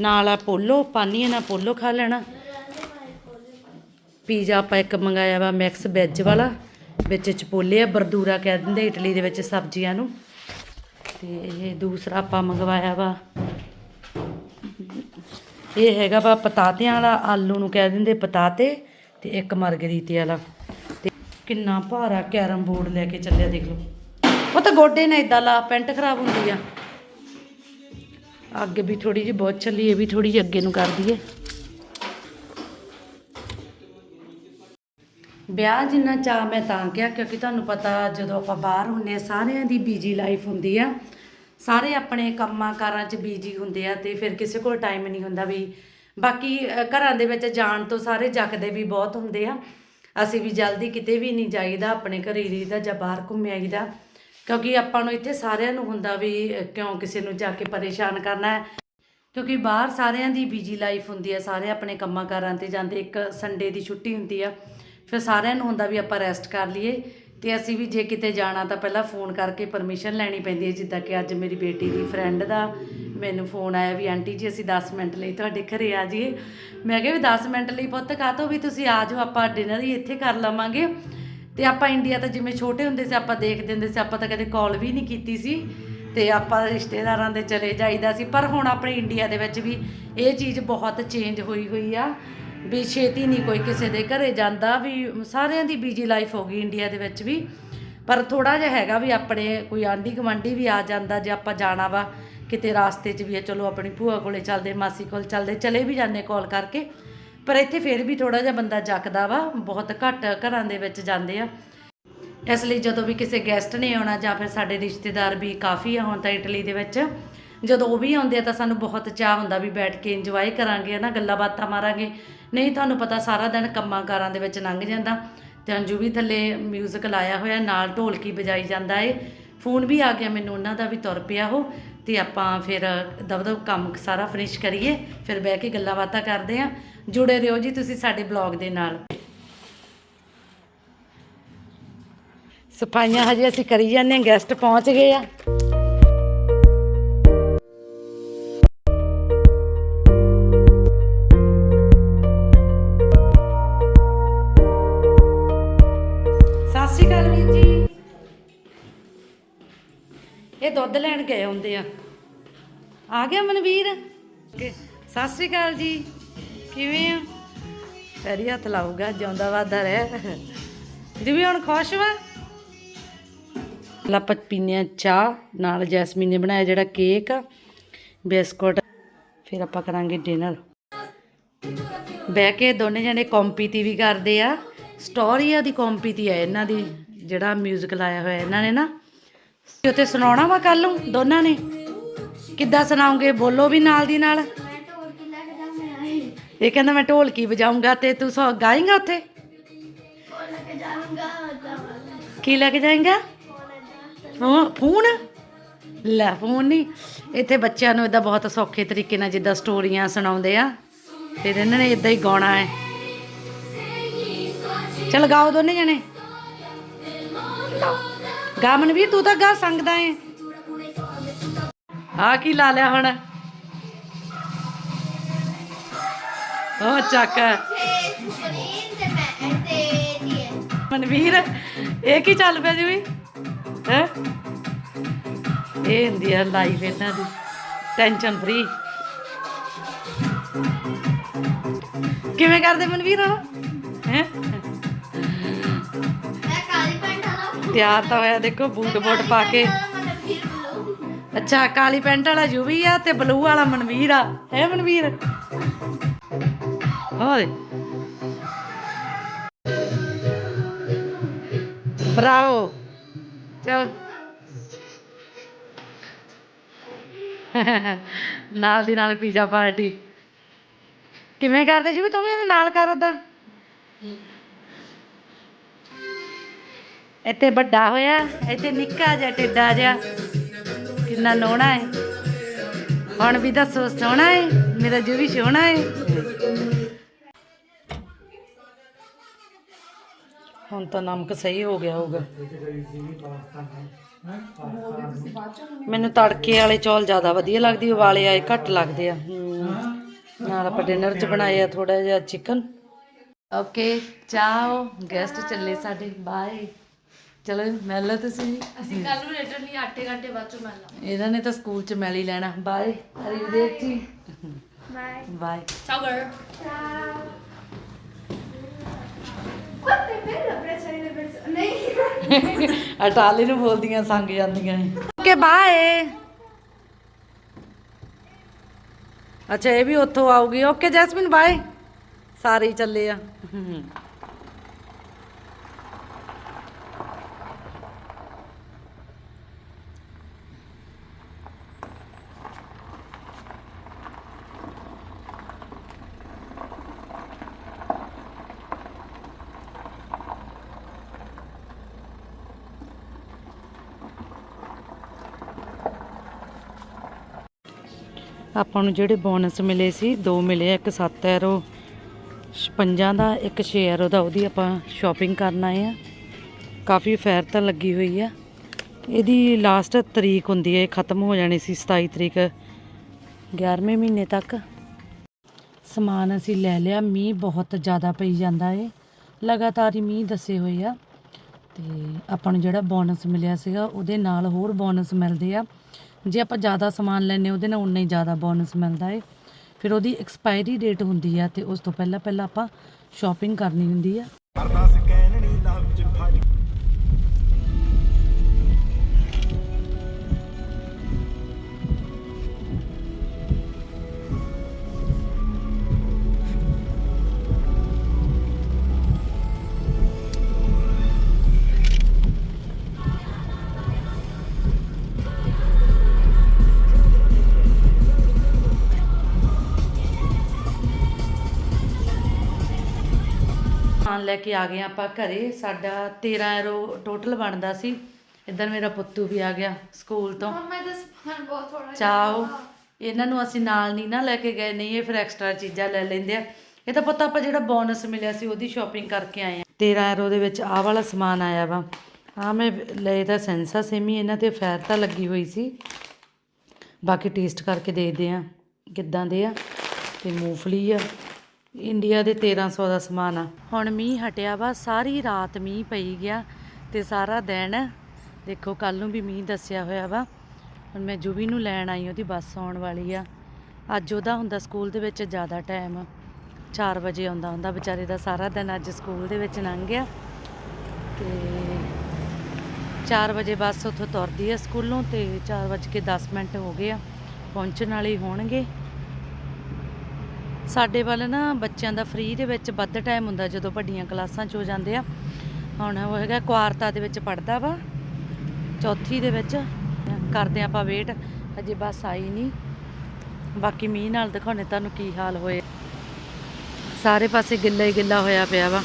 ਨਾਲ ਆ ਪੋਲੋ, ਪਾਨੀਆਂ ਨਾਲ ਪੋਲੋ ਖਾ ਲੈਣਾ। ਪੀਜ਼ਾ ਆਪਾਂ ਇੱਕ ਮੰਗਾਇਆ ਵਾ ਮਿਕਸ ਵੈਜ ਵਾਲਾ, ਵਿੱਚ ਚਪੋਲੇ ਆ, ਬਰਦੂਰਾ ਕਹਿ ਦਿੰਦੇ ਇਟਲੀ ਦੇ ਵਿੱਚ ਸਬਜ਼ੀਆਂ ਨੂੰ। ਤੇ ਇਹ ਦੂਸਰਾ ਆਪਾਂ ਮੰਗਵਾਇਆ ਵਾ। ਇਹ ਹੈਗਾ ਵਾ ਪਤਾਤਿਆਂ ਵਾਲਾ, ਆਲੂ ਨੂੰ ਕਹਿ ਦਿੰਦੇ ਪਤਾਤੇ ਤੇ ਇੱਕ ਮਰਗਰੀਤੇ ਵਾਲਾ। ਤੇ ਕਿੰਨਾ ਭਾਰਾ ਕੈਰਮ ਬੋਰਡ ਲੈ ਕੇ ਚੱਲਿਆ, ਦੇਖ ਲਓ। ਉਹ ਤਾਂ ਗੋਡੇ ਨੇ ਇਦਾਂ ਲਾ, ਪੈਂਟ ਖਰਾਬ ਹੁੰਦੀ ਆ। ਅੱਗੇ ਵੀ ਥੋੜੀ ਜਿਹੀ ਬਹੁਤ ਚੱਲੀ, ਇਹ ਵੀ ਥੋੜੀ ਜਿਹੀ ਅੱਗੇ ਨੂੰ ਕਰ ਦਈਏ। ਵਿਆਹ ਜਿੰਨਾ ਚਾਹ ਮੈਂ ਤਾਂ ਕਿਹਾ, ਕਿਉਂਕਿ ਤੁਹਾਨੂੰ ਪਤਾ ਜਦੋਂ ਆਪਾਂ ਬਾਹਰ ਹੁੰਨੇ ਆ ਸਾਰਿਆਂ ਦੀ ਬੀਜੀ ਲਾਈਫ ਹੁੰਦੀ ਆ। ਸਾਰੇ ਆਪਣੇ ਕੰਮਾਂ ਕਾਰਾਂ 'ਚ ਬੀਜੀ ਹੁੰਦੇ ਆ ਤੇ ਫਿਰ ਕਿਸੇ ਕੋਲ ਟਾਈਮ ਨਹੀਂ ਹੁੰਦਾ ਵੀ। ਬਾਕੀ ਘਰਾਂ ਦੇ ਵਿੱਚ ਜਾਣ ਤੋਂ ਸਾਰੇ ਜੱਕਦੇ ਵੀ ਬਹੁਤ ਹੁੰਦੇ ਆ। ਅਸੀਂ ਵੀ ਜਲਦੀ ਕਿਤੇ ਵੀ ਨਹੀਂ ਜਾਈਦਾ, ਆਪਣੇ ਘਰੇ ਹੀ ਰਹੀਦਾ ਜਾਂ ਬਾਹਰ ਘੁੰਮ ਆਈਦਾ। ਕਿਉਂਕਿ ਆਪਾਂ ਨੂੰ ਇੱਥੇ ਸਾਰਿਆਂ ਨੂੰ ਹੁੰਦਾ ਵੀ ਕਿਉਂ ਕਿਸੇ ਨੂੰ ਜਾ ਕੇ ਪਰੇਸ਼ਾਨ ਕਰਨਾ ਹੈ। ਕਿਉਂਕਿ ਬਾਹਰ ਸਾਰਿਆਂ ਦੀ ਬੀਜੀ ਲਾਈਫ ਹੁੰਦੀ ਹੈ ਸਾਰੇ ਆਪਣੇ ਕੰਮਾਂ ਕਾਰਾਂ ਤੇ ਜਾਂਦੇ, ਇੱਕ ਸੰਡੇ ਦੀ ਛੁੱਟੀ ਹੁੰਦੀ ਆ। ਫਿਰ ਸਾਰਿਆਂ ਨੂੰ ਹੁੰਦਾ ਵੀ ਆਪਾਂ ਰੈਸਟ ਕਰ ਲਈਏ ਤੇ ਅਸੀਂ ਵੀ ਜੇ ਕਿਤੇ ਜਾਣਾ ਤਾਂ ਪਹਿਲਾਂ ਫੋਨ ਕਰਕੇ ਪਰਮਿਸ਼ਨ ਲੈਣੀ ਪੈਂਦੀ ਹੈ, ਜਿੱਦਾਂ ਕਿ ਅੱਜ ਮੇਰੀ ਬੇਟੀ ਦੀ ਫਰੈਂਡ ਦਾ ਮੈਨੂੰ ਫੋਨ ਆਇਆ ਵੀ ਆਂਟੀ ਜੀ ਅਸੀਂ 10 ਮਿੰਟ ਲਈ ਤੁਹਾਡੇ ਘਰੇ ਆ ਜਾਈਏ। ਮੈਂ ਕਿਹਾ ਵੀ 10 ਮਿੰਟ ਲਈ ਪੁੱਤ ਕਾਹਤੋਂ ਵੀ ਤੁਸੀਂ ਆ ਜਾਓ, ਆਪਾਂ ਡਿਨਰ ਹੀ ਇੱਥੇ ਕਰ ਲਵਾਂਗੇ। ਤੇ ਆਪਾਂ ਇੰਡੀਆ ਤਾਂ ਜਿਵੇਂ ਛੋਟੇ ਹੁੰਦੇ ਸੀ, ਆਪਾਂ ਦੇਖਦੇ ਹੁੰਦੇ ਸੀ, ਆਪਾਂ ਤਾਂ ਕਦੇ ਕਾਲ ਵੀ ਨਹੀਂ ਕੀਤੀ ਸੀ। ਤੇ ਆਪਾਂ ਰਿਸ਼ਤੇਦਾਰਾਂ ਦੇ ਚਲੇ ਜਾਈਦਾ ਸੀ, ਪਰ ਹੁਣ ਆਪਣੇ ਇੰਡੀਆ ਦੇ ਵਿੱਚ ਵੀ ਇਹ ਚੀਜ਼ ਬਹੁਤ ਚੇਂਜ ਹੋਈ ਹੋਈ ਆ। ਵੀ ਛੇਤੀ ਨਹੀਂ ਕੋਈ ਕਿਸੇ ਦੇ ਘਰੇ ਜਾਂਦਾ, ਵੀ ਸਾਰਿਆਂ ਦੀ ਬੀਜੀ ਲਾਈਫ ਹੋ ਗਈ ਇੰਡੀਆ ਦੇ ਵਿੱਚ ਵੀ। ਪਰ ਥੋੜਾ ਜਿਹਾ ਹੈਗਾ ਵੀ ਆਪਣੇ ਕੋਈ ਆਂਢੀ ਗੁਆਂਢੀ ਵੀ ਆ ਜਾਂਦਾ, ਜੇ ਆਪਾਂ ਜਾਣਾ ਵਾ ਕਿਤੇ ਰਾਸਤੇ 'ਚ ਵੀ ਆ, ਚਲੋ ਆਪਣੀ ਭੂਆ ਕੋਲੇ ਚੱਲਦੇ, ਮਾਸੀ ਕੋਲ ਚੱਲਦੇ, ਚਲੇ ਵੀ ਜਾਂਦੇ ਕਾਲ ਕਰਕੇ। ਪਰ ਇੱਥੇ ਫਿਰ ਵੀ ਥੋੜਾ ਜਿਹਾ ਬੰਦਾ ਜੱਕਦਾ ਵਾ, ਬਹੁਤ ਘੱਟ ਘਰਾਂ ਦੇ ਵਿੱਚ ਜਾਂਦੇ ਆ। ਇਸ ਲਈ ਜਦੋਂ ਵੀ ਕਿਸੇ ਗੈਸਟ ਨੇ ਆਉਣਾ ਜਾਂ ਫਿਰ ਸਾਡੇ ਰਿਸ਼ਤੇਦਾਰ ਵੀ ਕਾਫੀ ਆ ਹੁਣ ਤਾਂ ਇਟਲੀ ਦੇ ਵਿੱਚ ਜਦੋਂ ਉਹ ਵੀ ਆਉਂਦੇ ਆ ਤਾਂ ਸਾਨੂੰ ਬਹੁਤ ਚਾਹ ਹੁੰਦਾ ਵੀ ਬੈਠ ਕੇ ਇੰਜੋਏ ਕਰਾਂਗੇ ਨਾ ਗੱਲਾਂ ਬਾਤਾਂ ਮਾਰਾਂਗੇ। ਨਹੀਂ, ਤੁਹਾਨੂੰ ਪਤਾ ਸਾਰਾ ਦਿਨ ਕੰਮਾਂ ਕਾਰਾਂ ਦੇ ਵਿੱਚ ਲੰਘ ਜਾਂਦਾ। ਤੇ ਅੰਜੂ ਵੀ ਥੱਲੇ 뮤직 ਲਾਇਆ ਹੋਇਆ, ਨਾਲ ਢੋਲਕੀ ਵਜਾਈ ਜਾਂਦਾ ਏ। ਫੋਨ ਵੀ ਆ ਗਿਆ ਮੈਨੂੰ ਉਹਨਾਂ ਦਾ ਵੀ, ਤੁਰ ਪਿਆ ਉਹ। ਤੇ ਆਪਾਂ ਫਿਰ ਦਬ ਕੰਮ ਸਾਰਾ ਫਿਨਿਸ਼ ਕਰੀਏ, ਫਿਰ ਬਹਿ ਕੇ ਗੱਲਾਂ ਬਾਤਾਂ ਕਰਦੇ ਆ। ਜੁੜੇ ਰਹੋ ਜੀ ਤੁਸੀਂ ਸਾਡੇ ਬਲੌਗ ਦੇ ਨਾਲ। ਸਫਾਈਆਂ ਹਜੇ ਅਸੀਂ ਕਰੀ ਜਾਂਦੇ ਹਾਂ ਗੈਸਟ ਪਹੁੰਚ ਗਏ ਆ। ਇਹ ਦੁੱਧ ਲੈਣ ਗਏ ਹੁੰਦੇ ਆ। ਆ ਗਿਆ ਮਨਵੀਰ? ਸਤਿ ਸ਼੍ਰੀ ਅਕਾਲ ਜੀ। ਕਿਵੇਂ ਆ? ਪੈਰੀ ਹੱਥ ਲਾਊਗਾ ਜਿਉਂਦਾ ਵਾਦਾ ਰਹਿ। ਜਿਵੇਂ ਹੁਣ ਖੁਸ਼ ਵਾ। ਲਾਪਤ ਪੀਨੇ ਆ ਚਾਹ ਨਾਲ ਜੈਸਮੀਨ ਨੇ ਬਣਾਇਆ ਜਿਹੜਾ ਕੇਕ ਆ ਬਿਸਕੁਟ। ਫਿਰ ਆਪਾਂ ਕਰਾਂਗੇ ਡਿਨਰ। ਬਹਿ ਕੇ ਦੋਨੇ ਜਣੇ ਕੰਪੀਤੀ ਵੀ ਕਰਦੇ ਆ। ਸਟੋਰੀਆ ਦੀ ਕੰਪੀਤੀ ਆ ਇਹਨਾਂ ਦੀ ਜਿਹੜਾ 뮤직 ਲਾਇਆ ਹੋਇਆ ਇਹਨਾਂ ਨੇ ਨਾ। ਤੇ ਉੱਥੇ ਸੁਣਾਉਣਾ ਵਾ ਕੱਲ ਨੂੰ ਦੋਨਾਂ ਨੇ? ਕਿੱਦਾਂ ਸੁਣਾਉਂਗੇ ਬੋਲੋ ਵੀ ਨਾਲ ਦੀ ਨਾਲ। ਇਹ ਕਹਿੰਦਾ ਮੈਂ ਢੋਲਕੀ ਵਜਾਊਂਗਾ ਤੇ ਤੂੰ ਸੋ ਗਾਏਂਗਾ ਉੱਥੇ? ਲੈ ਕੇ ਜਾਵਾਂਗਾ ਕੀ ਲੈ ਕੇ ਜਾਏਂਗਾ? ਫੋਨ। ਲੈ, ਫੋਨ ਨਹੀਂ। ਇੱਥੇ ਬੱਚਿਆਂ ਨੂੰ ਇਦਾਂ ਬਹੁਤ ਸੌਖੇ ਤਰੀਕੇ ਨਾਲ ਜਿੱਦਾਂ ਸਟੋਰੀਆਂ ਸੁਣਾਉਂਦੇ ਆ। ਫਿਰ ਇਹਨਾਂ ਨੇ ਇਦਾਂ ਹੀ ਗਾਉਣਾ ਹੈ। ਚਲ ਗਾਓ ਦੋਨੇ ਜਣੇ। ਗਾ ਮਨਵੀਰ ਤੂੰ ਤਾਂ ਗਾ ਸੰਗਦਾ ਏ। ਆ ਕੀ ਲਾ ਲਿਆ ਹੁਣ? ਉਹ ਚੱਕ। ਮਨਵੀਰ ਇਹ ਕੀ ਚੱਲ ਪਿਆ ਜੀ ਵੀ? ਹੈ? ਇਹ ਹੁੰਦੀ ਆ ਲਾਈਫ ਇਹਨਾਂ ਦੀ। ਟੈਨਸ਼ਨ ਫਰੀ ਕਿਵੇਂ ਕਰਦੇ ਮਨਵੀਰ ਹੁਣ ਹੈ? ਤਿਆਰ ਤਾਂ ਹੋਇਆ, ਦੇਖੋ, ਬੂਟ ਬੂਟ ਪਾ ਕੇ। ਅੱਛਾ, ਕਾਲੀ ਪੈਂਟ ਵਾਲਾ ਜੁਵੀ ਆ ਤੇ ਬਲੂ ਵਾਲਾ ਮਨਵੀਰ ਆ। ਹੈ ਮਨਵੀਰ? ਹੋਏ ਬਰਾਵੋ ਚਲ। ਨਾਲ ਦੀ ਨਾਲ ਪੀਜ਼ਾ ਪਾਰਟੀ। ਕਿਵੇਂ ਕਰਦੇ ਜੀ ਵੀ ਤੂੰ ਵੀ ਨਾਲ ਕਰਦਾ ਇੱਥੇ ਵੱਡਾ ਹੋਇਆ, ਇੱਥੇ ਨਿੱਕਾ ਜਿਹਾ ਟਿੱਡਾ ਜਿਹਾ। ਕਿੰਨਾ ਨੋਣਾ ਹੈ ਹੁਣ ਵੀ ਦੱਸੋ, ਸੋਹਣਾ ਹੈ ਮੇਰਾ ਜੋ ਵੀ ਸੋਹਣਾ ਹੈ ਹੁਣ ਤਾਂ ਨਮਕ ਸਹੀ ਹੋ ਗਿਆ ਹੋਊਗਾ। ਮੈਨੂੰ ਤੜਕੇ ਵਾਲੇ ਚੌਲ ਜ਼ਿਆਦਾ ਵਧੀਆ ਲੱਗਦੀ, ਉਬਾਲੇ ਆਏ ਘੱਟ ਲੱਗਦੇ ਆ। ਨਾਲ ਆਪਾਂ ਡਿਨਰ 'ਚ ਬਣਾਏ ਆ ਥੋੜਾ ਜਿਹਾ ਚਿਕਨ। ਓਕੇ ਚਾਓ ਗੈਸਟ ਚੱਲੇ ਸਾਡੇ, ਬਾਏ। ਚਲੋ ਮਿਲ ਲਓ ਤੁਸੀਂ ਵੀ। ਅਸੀਂ ਕੱਲ ਨੂੰ ਰਿਟਰਨ ਲਈ 8 ਘੰਟੇ ਬਾਅਦ ਚ ਮਿਲਣਾ ਇਹਨਾਂ ਨੇ ਤਾਂ ਸਕੂਲ 'ਚ ਮਿਲ ਹੀ ਲੈਣਾ। ਬਾਏ ਅਰੀਵਦੇਵ ਜੀ। ਬਾਏ। ਬਾਏ। ਚਾਓ ਗਰ Quante è bello abbracciare le persone. Nei- ਅਟਾਲੀ ਨੂੰ ਬੋਲਦੀਆਂ ਸੰਗ ਜਾਂਦੀਆਂ ਓਕੇ ਬਾਏ। ਅੱਛਾ ਇਹ ਵੀ ਉੱਥੋਂ ਆਊਗੀ। Okay Jasmine bye. ਸਾਰੇ ਹੀ ਚੱਲੇ ਆ। ਆਪਾਂ ਨੂੰ ਜਿਹੜੇ ਬੋਨਸ ਮਿਲੇ ਸੀ ਦੋ ਮਿਲੇ ਆ, ਇੱਕ 7 ਐਰੋ 56 ਦਾ ਇੱਕ 6 ਐਰੋ ਦਾ ਉਹਦੀ ਆਪਾਂ ਸ਼ਾਪਿੰਗ ਕਰਨ ਆਏ ਆ। ਕਾਫੀ ਫੈਰ ਤਾਂ ਲੱਗੀ ਹੋਈ ਆ। ਇਹਦੀ ਲਾਸਟ ਤਰੀਕ ਹੁੰਦੀ ਹੈ ਇਹ ਖਤਮ ਹੋ ਜਾਣੀ ਸੀ 27 ਤਰੀਕ 11ਵੇਂ ਮਹੀਨੇ ਤੱਕ। ਸਮਾਨ ਅਸੀਂ ਲੈ ਲਿਆ ਮੀਂਹ ਬਹੁਤ ਜ਼ਿਆਦਾ ਪਈ ਜਾਂਦਾ ਏ। ਲਗਾਤਾਰ ਹੀ ਮੀਂਹ ਦੱਸੇ ਹੋਏ ਆ। ਤੇ ਆਪਾਂ ਨੂੰ ਜਿਹੜਾ ਬੋਨਸ ਮਿਲਿਆ ਸੀਗਾ ਉਹਦੇ ਨਾਲ ਹੋਰ ਬੋਨਸ ਮਿਲਦੇ ਆ। ਜੇ ਆਪਾਂ ਜ਼ਿਆਦਾ ਸਮਾਨ ਲੈਨੇ ਉਹਦੇ ਨਾਲ ਉਨਾ ਹੀ ਜ਼ਿਆਦਾ ਬੋਨਸ ਮਿਲਦਾ ਏ। ਫਿਰ ਉਹਦੀ ਐਕਸਪਾਇਰੀ ਡੇਟ ਹੁੰਦੀ ਆ ਤੇ ਉਸ ਤੋਂ ਪਹਿਲਾਂ ਪਹਿਲਾਂ ਆਪਾਂ ਸ਼ਾਪਿੰਗ ਕਰਨੀ ਹੁੰਦੀ ਆ। ਸਮਾਨ ਲੈ ਕੇ ਆ ਗਏ ਆਪਾਂ ਘਰੇ। ਸਾਡਾ 13 ਐਰੋ ਟੋਟਲ ਬਣਦਾ ਸੀ। ਇੱਧਰ ਮੇਰਾ ਪੁੱਤੂ ਵੀ ਆ ਗਿਆ ਸਕੂਲ ਤੋਂ। Mamma da span ਬਹੁਤ ਥੋੜਾ ਚਾਓ। ਇਹਨਾਂ ਨੂੰ ਅਸੀਂ ਨਾਲ ਨਹੀਂ ਨਾ ਲੈ ਕੇ ਗਏ ਨਹੀਂ ਇਹ ਫਿਰ ਐਕਸਟਰਾ ਚੀਜ਼ਾਂ ਲੈ ਲੈਂਦੇ ਆ। ਇਹ ਤਾਂ ਪਤਾ ਆਪਾਂ ਜਿਹੜਾ ਬੋਨਸ ਮਿਲਿਆ ਸੀ ਉਹਦੀ ਸ਼ਾਪਿੰਗ ਕਰਕੇ ਆਏ ਆ। 13 ਐਰੋ ਦੇ ਵਿੱਚ ਆਹ ਵਾਲਾ ਸਮਾਨ ਆਇਆ ਵਾ। ਆ ਮੈਂ ਲਏ ਤਾਂ ਸੈਂਸਾ ਸੇਮੀ ਇਹਨਾਂ ਤੇ ਫੈਰ ਤਾਂ ਲੱਗੀ ਹੋਈ ਸੀ। ਬਾਕੀ ਟੇਸਟ ਕਰਕੇ ਦੇਖਦੇ ਆ ਕਿੱਦਾਂ ਦੇ ਆ ਤੇ ਮੂੰਗਫਲੀ ਆ। ਇੰਡੀਆ ਦੇ 1300 ਦਾ ਸਮਾਨ ਆ। ਹੁਣ ਮੀਂਹ ਹਟਿਆ ਵਾ, ਸਾਰੀ ਰਾਤ ਮੀਂਹ ਪਈ ਗਿਆ ਤੇ ਸਾਰਾ ਦਿਨ ਦੇਖੋ ਕੱਲ ਨੂੰ ਵੀ ਮੀਂਹ ਦੱਸਿਆ ਹੋਇਆ ਵਾ। ਹੁਣ ਮੈਂ ਜੁਬੀ ਨੂੰ ਲੈਣ ਆਈ, ਉਹਦੀ ਬੱਸ ਆਉਣ ਵਾਲੀ ਆ। ਅੱਜ ਉਹਦਾ ਹੁੰਦਾ ਸਕੂਲ ਦੇ ਵਿੱਚ ਜ਼ਿਆਦਾ ਟਾਈਮ। 4 ਵਜੇ ਆਉਂਦਾ ਹੁੰਦਾ, ਵਿਚਾਰੇ ਦਾ ਸਾਰਾ ਦਿਨ ਅੱਜ ਸਕੂਲ ਦੇ ਵਿੱਚ ਲੰਘ ਗਿਆ। ਤੇ 4 ਵਜੇ ਬੱਸ ਉੱਥੋਂ ਤੁਰਦੀ ਆ ਸਕੂਲੋਂ ਤੇ 4 ਵਜੇ ਕੇ 10 ਮਿੰਟ ਹੋ ਗਏ ਆ। ਪਹੁੰਚਣ ਵਾਲੇ ਹੋਣਗੇ। ਸਾਡੇ ਵੱਲ ਨਾ ਬੱਚਿਆਂ ਦਾ ਫ੍ਰੀ ਦੇ ਵਿੱਚ ਵੱਧ ਟਾਈਮ ਹੁੰਦਾ ਜਦੋਂ ਵੱਡੀਆਂ ਕਲਾਸਾਂ 'ਚ ਹੋ ਜਾਂਦੇ ਆ। ਹੁਣ ਉਹ ਹੈਗਾ ਕੁਆਰਤਾ ਦੇ ਵਿੱਚ ਪੜਦਾ ਵਾ, ਚੌਥੀ ਦੇ ਵਿੱਚ। ਕਰਦੇ ਆਪਾਂ ਵੇਟ ਅਜੇ ਬਸ ਆਈ ਨਹੀਂ ਬਾਕੀ ਮੀਂਹ ਨਾਲ ਦਿਖਾਉਣੇ ਤੁਹਾਨੂੰ ਕੀ ਹਾਲ ਹੋਏ। ਸਾਰੇ ਪਾਸੇ ਗਿੱਲਾ ਹੀ ਗਿੱਲਾ ਹੋਇਆ ਪਿਆ ਵਾ।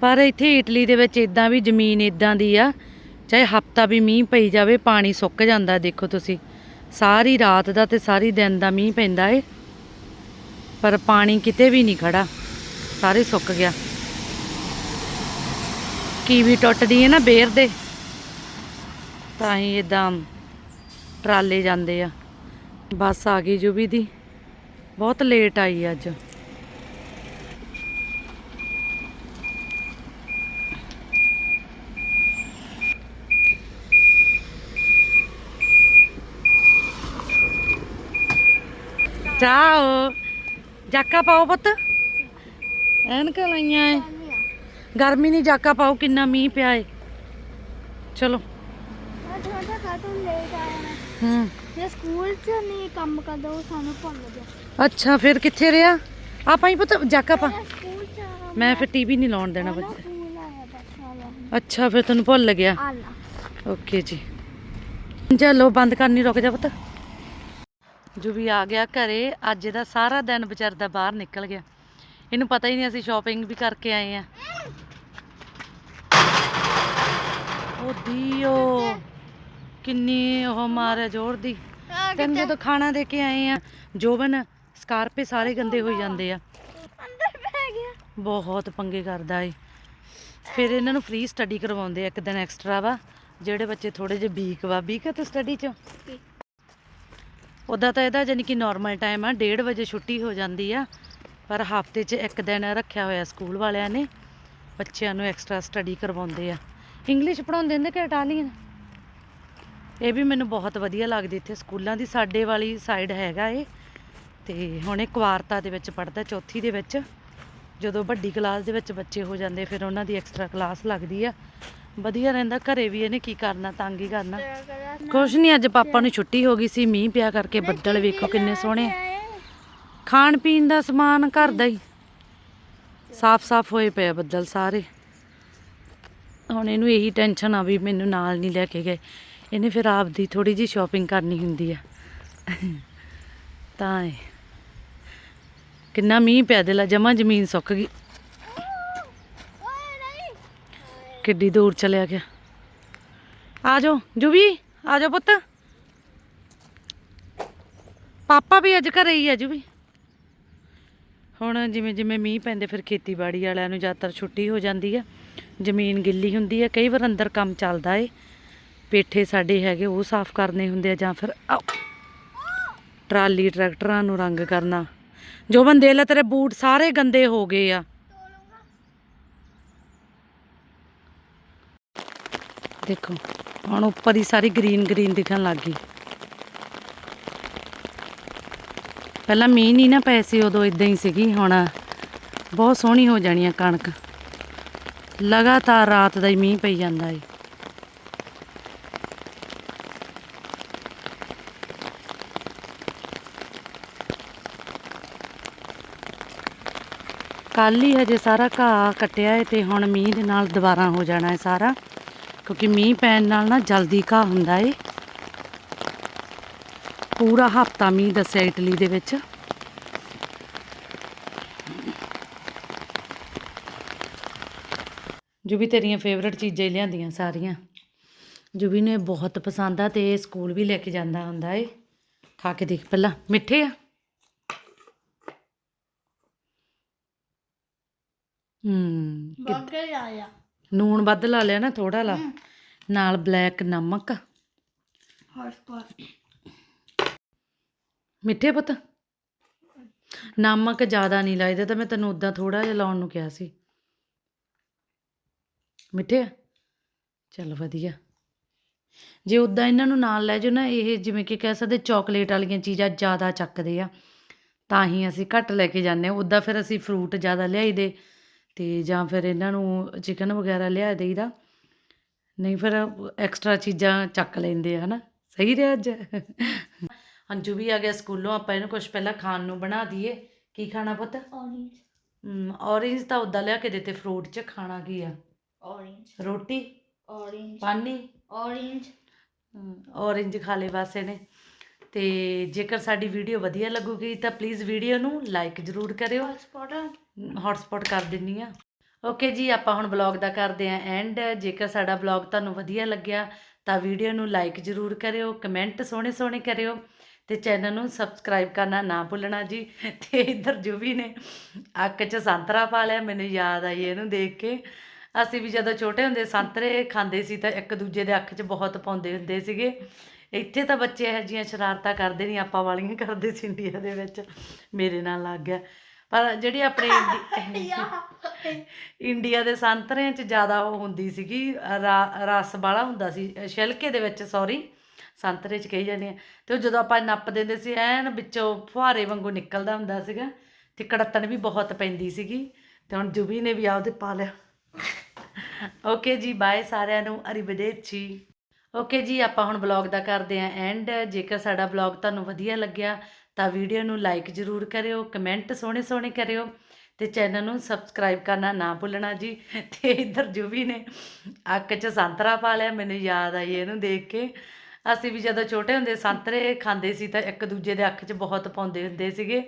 ਪਰ ਇੱਥੇ ਇਟਲੀ ਦੇ ਵਿੱਚ ਇਦਾਂ ਵੀ ਜ਼ਮੀਨ ਇਦਾਂ ਦੀ ਆ, ਚਾਹੇ ਹਫਤਾ ਵੀ ਮੀਂਹ ਪਈ ਜਾਵੇ, ਪਾਣੀ ਸੁੱਕ ਜਾਂਦਾ, ਦੇਖੋ ਤੁਸੀਂ। ਸਾਰੀ ਰਾਤ ਦਾ ਤੇ ਸਾਰੀ ਦਿਨ ਦਾ ਮੀਂਹ ਪੈਂਦਾ ਏ। ਪਰ ਪਾਣੀ ਕਿਤੇ ਵੀ ਨਹੀਂ ਖੜਾ। ਸਾਰੇ ਸੁੱਕ ਗਿਆ। ਕੀਵੀ ਟੁੱਟਦੀ ਹੈ ਨਾ ਬੇਰ ਦੇ। ਤਾਂ ਹੀ ਇਦਾਂ ਟਰਾਲੇ ਜਾਂਦੇ ਆ। ਬੱਸ ਆ ਗਈ ਜੁਬੀ ਦੀ। ਬਹੁਤ ਲੇਟ ਆਈ ਅੱਜ। ਚਾਓ ਜਾਕਾ ਪਾਓ ਪੁੱਤ ਐਨਕਾਂ ਲਾਈਆਂ ਏ ਗਰਮੀ ਨਹੀਂ ਜਾਕਾ ਪਾਓ ਕਿੰਨਾ ਮੀਂਹ ਪਿਆ ਏ ਚਲੋ ਅੱਜ ਮੈਂ ਕਾਟੂਨ ਲੇਟ ਆਇਆ ਮੈਂ ਹੂੰ ਜੇ ਸਕੂਲ 'ਚ ਨਹੀਂ ਕੰਮ ਕਰਦਾ ਉਹ ਸਾਨੂੰ ਭੁੱਲ ਗਿਆ ਅੱਛਾ ਫਿਰ ਕਿੱਥੇ ਰਿਹਾ ਆਪਾਂ ਹੀ ਪੁੱਤ ਜਾਕਾ ਪਾ ਮੈਂ ਸਕੂਲ 'ਚ ਮੈਂ ਫਿਰ ਟੀਵੀ ਨਹੀਂ ਲਾਉਣ ਦੇਣਾ ਨਾ ਬੱਚੇ ਸਕੂਲ ਆਇਆ ਬਸ ਵਾਲਾ ਅੱਛਾ ਫਿਰ ਤੈਨੂੰ ਭੁੱਲ ਗਿਆ ਆਲਾ ਓਕੇ ਜੀ ਚਲੋ ਬੰਦ ਕਰਨੀ ਰੁਕ ਜਾ ਪੁੱਤ ਜੋ ਵੀ ਆ ਗਿਆ ਘਰੇ ਅੱਜ ਦਾ ਸਾਰਾ ਦਿਨ ਵਿਚਾਰ ਦਾ ਬਾਹਰ ਨਿਕਲ ਗਿਆ। ਇਹਨੂੰ ਪਤਾ ਹੀ ਨਹੀਂ ਅਸੀਂ ਸ਼ਾਪਿੰਗ ਵੀ ਕਰਕੇ ਆਏ ਆ। ਉਹ ਦੀਓ ਕਿੰਨੀ ਉਹ ਮਾਰਿਆ ਜ਼ੋਰ ਦੀ। ਤੈਨੂੰ ਜਦੋਂ ਖਾਣਾ ਦੇ ਕੇ ਆਏ ਆ ਜੋਬਨ ਸਕਾਰਪੇ ਸਾਰੇ ਗੰਦੇ ਹੋਈ ਜਾਂਦੇ ਆ। ਅੰਦਰ ਬਹਿ ਗਿਆ। ਬਹੁਤ ਪੰਗੇ ਕਰਦਾ ਏ। ਫਿਰ ਇਹਨਾਂ ਨੂੰ ਫ੍ਰੀ ਸਟੱਡੀ ਕਰਵਾਉਂਦੇ ਆ ਇੱਕ ਦਿਨ ਐਕਸਟਰਾ ਵਾ ਜਿਹੜੇ ਬੱਚੇ ਥੋੜੇ ਜਿਹੇ ਵੀਕ ਵਾ। ਵੀਕ ਆ ਤੇ ਸਟੱਡੀ ਚ? ਉਦਾਂ ਤਾਂ ਇਹਦਾ ਜਾਨੀ ਕਿ ਨਾਰਮਲ ਟਾਈਮ ਆ 1:30 ਵਜੇ ਛੁੱਟੀ ਹੋ ਜਾਂਦੀ ਆ। ਪਰ ਹਫ਼ਤੇ 'ਚ ਇੱਕ ਦਿਨ ਰੱਖਿਆ ਹੋਇਆ ਸਕੂਲ ਵਾਲਿਆਂ ਨੇ। ਬੱਚਿਆਂ ਨੂੰ ਐਕਸਟਰਾ ਸਟੱਡੀ ਕਰਵਾਉਂਦੇ ਆ। ਇੰਗਲਿਸ਼ ਪੜਾਉਂਦੇ ਹੁੰਦੇ ਕਿ ਇਟਾਲੀਅਨ? ਇਹ ਵੀ ਮੈਨੂੰ ਬਹੁਤ ਵਧੀਆ ਲੱਗਦੀ ਇੱਥੇ। ਸਕੂਲਾਂ ਦੀ ਸਾਡੇ ਵਾਲੀ ਸਾਈਡ ਹੈਗਾ ਏ ਤੇ ਹੁਣ ਇਹ ਕੁਆਰਤਾ ਦੇ ਵਿੱਚ ਪੜਦਾ ਚੌਥੀ ਦੇ ਵਿੱਚ। ਜਦੋਂ ਵੱਡੀ ਕਲਾਸ ਦੇ ਵਿੱਚ ਬੱਚੇ ਹੋ ਜਾਂਦੇ, ਫਿਰ ਉਹਨਾਂ ਦੀ ਐਕਸਟਰਾ ਕਲਾਸ ਲੱਗਦੀ ਆ। ਵਧੀਆ ਰਹਿੰਦਾ ਘਰੇ ਵੀ ਇਹਨੇ ਕੀ ਕਰਨਾ ਤੰਗ ਹੀ ਕਰਨਾ। ਕੁਛ ਨਹੀਂ ਅੱਜ ਪਾਪਾ ਨੂੰ ਛੁੱਟੀ ਹੋ ਗਈ ਸੀ ਮੀਂਹ ਪਿਆ ਕਰਕੇ ਬੱਦਲ ਵੇਖੋ ਕਿੰਨੇ ਸੋਹਣੇ। ਖਾਣ ਪੀਣ ਦਾ ਸਮਾਨ ਘਰ ਦਾ ਹੀ। ਸਾਫ਼-ਸਾਫ਼ ਹੋਏ ਪਏ ਬੱਦਲ ਸਾਰੇ। ਹੁਣ ਇਹਨੂੰ ਇਹੀ ਟੈਨਸ਼ਨ ਆ ਵੀ ਮੈਨੂੰ ਨਾਲ ਨਹੀਂ ਲੈ ਕੇ ਗਏ। ਇਹਨੇ ਫਿਰ ਆਪਦੀ ਥੋੜੀ ਜੀ ਸ਼ਾਪਿੰਗ ਕਰਨੀ ਹੁੰਦੀ ਆ। ਤਾਂ ਕਿੰਨਾ ਮੀਂਹ ਪਿਆ ਦੇ ਲਾ ਜਮਾ ਜ਼ਮੀਨ ਸੁੱਕ ਗਈ ਓਏ ਨਹੀਂ ਕਿੱਡੀ ਦੂਰ ਚਲਿਆ ਗਿਆ। ਆ ਜਾਓ, ਜੁਬੀ, ਆ ਜਾਓ ਪੁੱਤ। ਪਾਪਾ ਵੀ ਅੱਜ ਘਰੇ ਹੀ ਆ ਜੁਬੀ। ਹੁਣ ਜਿਵੇਂ ਜਿਵੇਂ ਮੀਂਹ ਪੈਂਦੇ ਫਿਰ ਖੇਤੀਬਾੜੀ ਵਾਲਿਆਂ ਨੂੰ ਜ਼ਿਆਦਾਤਰ ਛੁੱਟੀ ਹੋ ਜਾਂਦੀ ਆ। ਜ਼ਮੀਨ ਗਿੱਲੀ ਹੁੰਦੀ ਆ, ਕਈ ਵਾਰ ਅੰਦਰ ਕੰਮ ਚੱਲਦਾ ਏ। ਪੇਠੇ ਸਾਡੇ ਹੈਗੇ, ਉਹ ਸਾਫ਼ ਕਰਨੇ ਹੁੰਦੇ ਆ ਜਾਂ ਫਿਰ ਟਰਾਲੀ ਟਰੈਕਟਰਾਂ ਨੂੰ ਰੰਗ ਕਰਨਾ। ਜੋ ਬੰਦੇ ਲੈ ਤੇਰੇ ਬੂਟ ਸਾਰੇ ਗੰਦੇ ਹੋ ਗਏ ਆ। ਦੇਖੋ, ਹੁਣ ਉੱਪਰ ਹੀ ਸਾਰੀ ਗ੍ਰੀਨ ਗ੍ਰੀਨ ਦਿਖਣ ਲੱਗ ਗਈ। ਪਹਿਲਾਂ ਮੀਂਹ ਨਹੀਂ ਨਾ ਪਏ ਸੀ, ਉਦੋਂ ਇਦਾਂ ਹੀ ਸੀਗੀ, ਹੁਣ ਬਹੁਤ ਸੋਹਣੀ ਹੋ ਜਾਣੀ ਆ ਕਣਕ। ਲਗਾਤਾਰ ਰਾਤ ਦਾ ਹੀ ਮੀਂਹ ਪਈ ਜਾਂਦਾ ਏ। ਕੱਲ ਹੀ ਹਜੇ ਸਾਰਾ ਘਾਹ ਕੱਟਿਆ ਏ ਤੇ ਹੁਣ ਮੀਂਹ ਦੇ ਨਾਲ ਦੁਬਾਰਾ ਹੋ ਜਾਣਾ ਏ ਸਾਰਾ। ਕਿਉਂਕਿ ਮੀਂਹ ਪੈਣ ਨਾਲ ਨਾ ਜਲਦੀ ਘਾਹ ਹੁੰਦਾ ਏ। ਪੂਰਾ ਹਫਤਾ ਮੀਂਹ ਦੱਸਿਆ ਇਟਲੀ ਦੇ ਵਿੱਚ। ਜੋ ਤੇਰੀਆਂ ਫੇਵਰਟ ਚੀਜ਼ਾਂ ਹੀ ਲਿਆਂਦੀਆਂ ਸਾਰੀਆਂ। ਜੋ ਨੇ ਬਹੁਤ ਪਸੰਦ ਆ ਤੇ ਸਕੂਲ ਵੀ ਲੈ ਕੇ ਜਾਂਦਾ ਹੁੰਦਾ ਏ। ਖਾ ਕੇ ਦੇਖ ਪਹਿਲਾਂ, ਮਿੱਠੇ ਆ? ਹੂੰ ਬਰਗਰ ਆਇਆ ਨੂਣ ਵੱਧ ਲਾ ਲਿਆ ਨਾ ਥੋੜਾ ਲਾ। ਨਾਲ ਬਲੈਕ ਨਮਕ। ਮਿੱਠੇ ਪੁੱਤ। ਨਮਕ ਜ਼ਿਆਦਾ ਨਹੀਂ ਲਾਈਦਾ ਤਾਂ ਮੈਂ ਤੈਨੂੰ ਉਦਾਂ ਥੋੜਾ ਜਿਹਾ ਲਾਉਣ ਨੂੰ ਕਿਹਾ ਸੀ। ਮਿੱਠੇ ਆ? ਚੱਲ ਵਧੀਆ। ਜੇ ਉਦਾਂ ਇਹਨਾਂ ਨੂੰ ਨਾਲ ਲੈ ਜਾਓ ਨਾ ਇਹ ਜਿਵੇਂ ਕਿ ਕਹਿ ਸਕਦੇ ਚਾਕਲੇਟ ਵਾਲੀਆਂ ਚੀਜ਼ਾਂ ਜ਼ਿਆਦਾ ਚੱਕਦੇ ਆ ਤਾਂ ਹੀ ਅਸੀਂ ਘੱਟ ਲੈ ਕੇ ਜਾਂਦੇ ਹਾਂ। ਉਦਾਂ ਫਿਰ ਅਸੀਂ ਫਰੂਟ ਜ਼ਿਆਦਾ ਲਿਆਈਦੇ। ਤੇ ਜਾਂ ਫਿਰ ਇਹਨਾਂ ਨੂੰ ਚਿਕਨ ਵਗੈਰਾ ਲਿਆ ਦੇਈਦਾ। ਨਹੀਂ ਫਿਰ ਐਕਸਟਰਾ ਚੀਜ਼ਾਂ ਚੱਕ ਲੈਂਦੇ ਆ ਹਨਾ? ਸਹੀ ਰਿਹਾ ਅੱਜ? ਅੰਜੂ ਵੀ ਆ ਗਿਆ ਸਕੂਲੋਂ ਆਪਾਂ ਇਹਨੂੰ ਕੁਝ ਪਹਿਲਾਂ ਖਾਣ ਨੂੰ ਬਣਾ ਦਈਏ। ਕੀ ਖਾਣਾ ਪੁੱਤ? Orange ਔਰੇਂਜ ਤਾਂ ਉਦਾਂ ਲਿਆ ਕੇ ਦਿੱਤੇ ਫਰੂਟ 'ਚ ਖਾਣਾ ਕੀ ਆ? Orange ਰੋਟੀ? Orange ਪਾਣੀ orange ਔਰੇਂਜ ਖਾ ਲੇ ਬਸ ਇਹਨੇ। ਤੇ ਜੇਕਰ ਸਾਡੀ ਵੀਡੀਓ ਵਧੀਆ ਲੱਗੂਗੀ ਤਾਂ ਪਲੀਜ਼ ਵੀਡੀਓ ਨੂੰ ਲਾਈਕ ਜ਼ਰੂਰ ਕਰਿਓ। ਹੌਟਸਪੌਟ ਕਰ ਦਿੰਨੀ ਆ। ਓਕੇ ਜੀ, ਆਪਾਂ ਹੁਣ ਬਲੌਗ ਦਾ ਕਰਦੇ ਆਂ ਐਂਡ ਜੇਕਰ ਸਾਡਾ ਬਲੌਗ ਤੁਹਾਨੂੰ ਵਧੀਆ ਲੱਗਿਆ, ਤਾਂ ਵੀਡੀਓ ਨੂੰ ਲਾਈਕ ਜ਼ਰੂਰ ਕਰਿਓ ਕਮੈਂਟ ਸੋਹਣੇ ਸੋਹਣੇ ਕਰਿਓ ਤੇ ਚੈਨਲ ਨੂੰ ਸਬਸਕ੍ਰਾਈਬ ਕਰਨਾ ਨਾ ਭੁੱਲਣਾ ਜੀ। ਤੇ ਇੱਧਰ ਜੁਬੀ ਨੇ, ਅੱਖ 'ਚ ਸੰਤਰਾ ਪਾ ਲਿਆ, ਮੈਨੂੰ ਯਾਦ ਆਈ ਇਹਨੂੰ ਦੇਖ ਕੇ। ਅਸੀਂ ਵੀ ਜਦੋਂ ਛੋਟੇ ਹੁੰਦੇ ਸੰਤਰੇ ਖਾਂਦੇ ਸੀ ਤਾਂ ਇੱਕ ਦੂਜੇ ਦੇ ਅੱਖ 'ਚ ਬਹੁਤ ਪਾਉਂਦੇ ਹੁੰਦੇ ਸੀਗੇ। ਇੱਥੇ ਤਾਂ ਬੱਚੇ ਇਹੋ ਜਿਹੀਆਂ ਸ਼ਰਾਰਤਾਂ ਕਰਦੇ ਨਹੀਂ, ਆਪਾਂ ਵਾਲੀਆਂ ਕਰਦੇ ਸੀ ਇੰਡੀਆ ਦੇ ਵਿੱਚ। ਮੇਰੇ ਨਾਲ ਲੱਗ ਗਿਆ। ਪਰ ਜਿਹੜੀ ਆਪਣੇ ਇੰਡੀ- *laughs* ਇੰਡੀਆ ਦੇ ਸੰਤਰਿਆਂ 'ਚ ਜ਼ਿਆਦਾ ਉਹ ਹੁੰਦੀ ਸੀਗੀ ਰਸ ਵਾਲਾ ਹੁੰਦਾ ਸੀ ਛਿਲਕੇ ਦੇ ਵਿੱਚ ਸੌਰੀ ਸੰਤਰੇ 'ਚ ਕਹੀ ਜਾਂਦੇ ਆ। ਤੇ ਉਹ ਜਦੋਂ ਆਪਾਂ ਨੱਪ ਦਿੰਦੇ ਸੀ ਐਨ ਵਿੱਚੋਂ ਫੁਹਾਰੇ ਵਾਂਗੂ ਨਿਕਲਦਾ ਹੁੰਦਾ ਸੀਗਾ ਤੇ ਕੜੱਤਣ ਵੀ ਬਹੁਤ ਪੈਂਦੀ ਸੀਗੀ ਤੇ ਹੁਣ ਜੁਬੀ ਨੇ ਵੀ ਆਪਦੇ ਪਾ ਲਿਆ। ਓਕੇ ਜੀ ਬਾਏ ਸਾਰਿਆਂ ਨੂੰ ਅਰੀਬਦੇਚੀ ਓਕੇ ਜੀ ਆਪਾਂ ਹੁਣ ਬਲੌਗ ਦਾ ਕਰਦੇ ਆਂ ਐਂਡ ਜੇਕਰ ਸਾਡਾ ਬਲੌਗ ਤੁਹਾਨੂੰ ਵਧੀਆ ਲੱਗਿਆ ਤਾਂ ਵੀਡੀਓ ਨੂੰ ਲਾਈਕ ਜ਼ਰੂਰ ਕਰਿਓ ਕਮੈਂਟ ਸੋਹਣੇ ਸੋਹਣੇ ਕਰਿਓ ਤੇ ਚੈਨਲ ਨੂੰ ਸਬਸਕ੍ਰਾਈਬ ਕਰਨਾ ਨਾ ਭੁੱਲਣਾ ਜੀ। ਤੇ ਇੱਧਰ ਜੁਬੀ ਨੇ ਅੱਖ 'ਚ ਸੰਤਰਾ ਪਾ ਲਿਆ, ਮੈਨੂੰ ਯਾਦ ਆਈ ਇਹਨੂੰ ਦੇਖ ਕੇ। ਅਸੀਂ ਵੀ ਜਦੋਂ ਛੋਟੇ ਹੁੰਦੇ ਸੰਤਰੇ ਖਾਂਦੇ ਸੀ ਤਾਂ ਇੱਕ ਦੂਜੇ ਦੇ ਅੱਖ 'ਚ ਬਹੁਤ ਪਾਉਂਦੇ ਹੁੰਦੇ ਸੀਗੇ।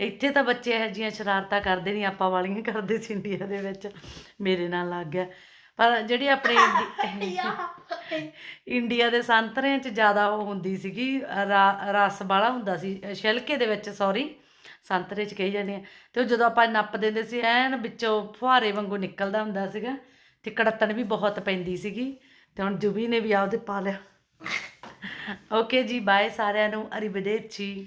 ਇੱਥੇ ਤਾਂ ਬੱਚੇ ਇਹੋ ਜਿਹੀਆਂ ਸ਼ਰਾਰਤਾਂ ਕਰਦੇ ਨਹੀਂ, ਆਪਾਂ ਵਾਲੀਆਂ ਕਰਦੇ ਸੀ ਇੰਡੀਆ ਦੇ ਵਿੱਚ। ਮੇਰੇ ਨਾਲ ਲੱਗ ਗਿਆ। ਪਰ ਜਿਹੜੀ ਆਪਣੇ ਇੰਡੀ- *laughs* ਇੰਡੀਆ। ਦੇ ਸੰਤਰਿਆਂ 'ਚ ਜ਼ਿਆਦਾ ਉਹ ਹੁੰਦੀ ਸੀਗੀ ਰਸ ਵਾਲਾ ਹੁੰਦਾ ਸੀ ਛਿਲਕੇ ਦੇ ਵਿੱਚ ਸੌਰੀ ਸੰਤਰੇ 'ਚ ਕਹੀ ਜਾਂਦੇ ਆ। ਤੇ ਉਹ ਜਦੋਂ ਆਪਾਂ ਨੱਪ ਦਿੰਦੇ ਸੀ ਐਨ ਵਿੱਚੋਂ ਫੁਹਾਰੇ ਵਾਂਗੂ ਨਿਕਲਦਾ ਹੁੰਦਾ ਸੀਗਾ ਤੇ ਕੜੱਤਣ ਵੀ ਬਹੁਤ ਪੈਂਦੀ ਸੀਗੀ ਤੇ ਹੁਣ ਜੁਬੀ ਨੇ ਵੀ ਆਪਦੇ ਪਾ ਲਿਆ। *laughs* ਓਕੇ ਜੀ ਬਾਏ ਸਾਰਿਆਂ ਨੂੰ ਅਰੀਬਦੇਚੀ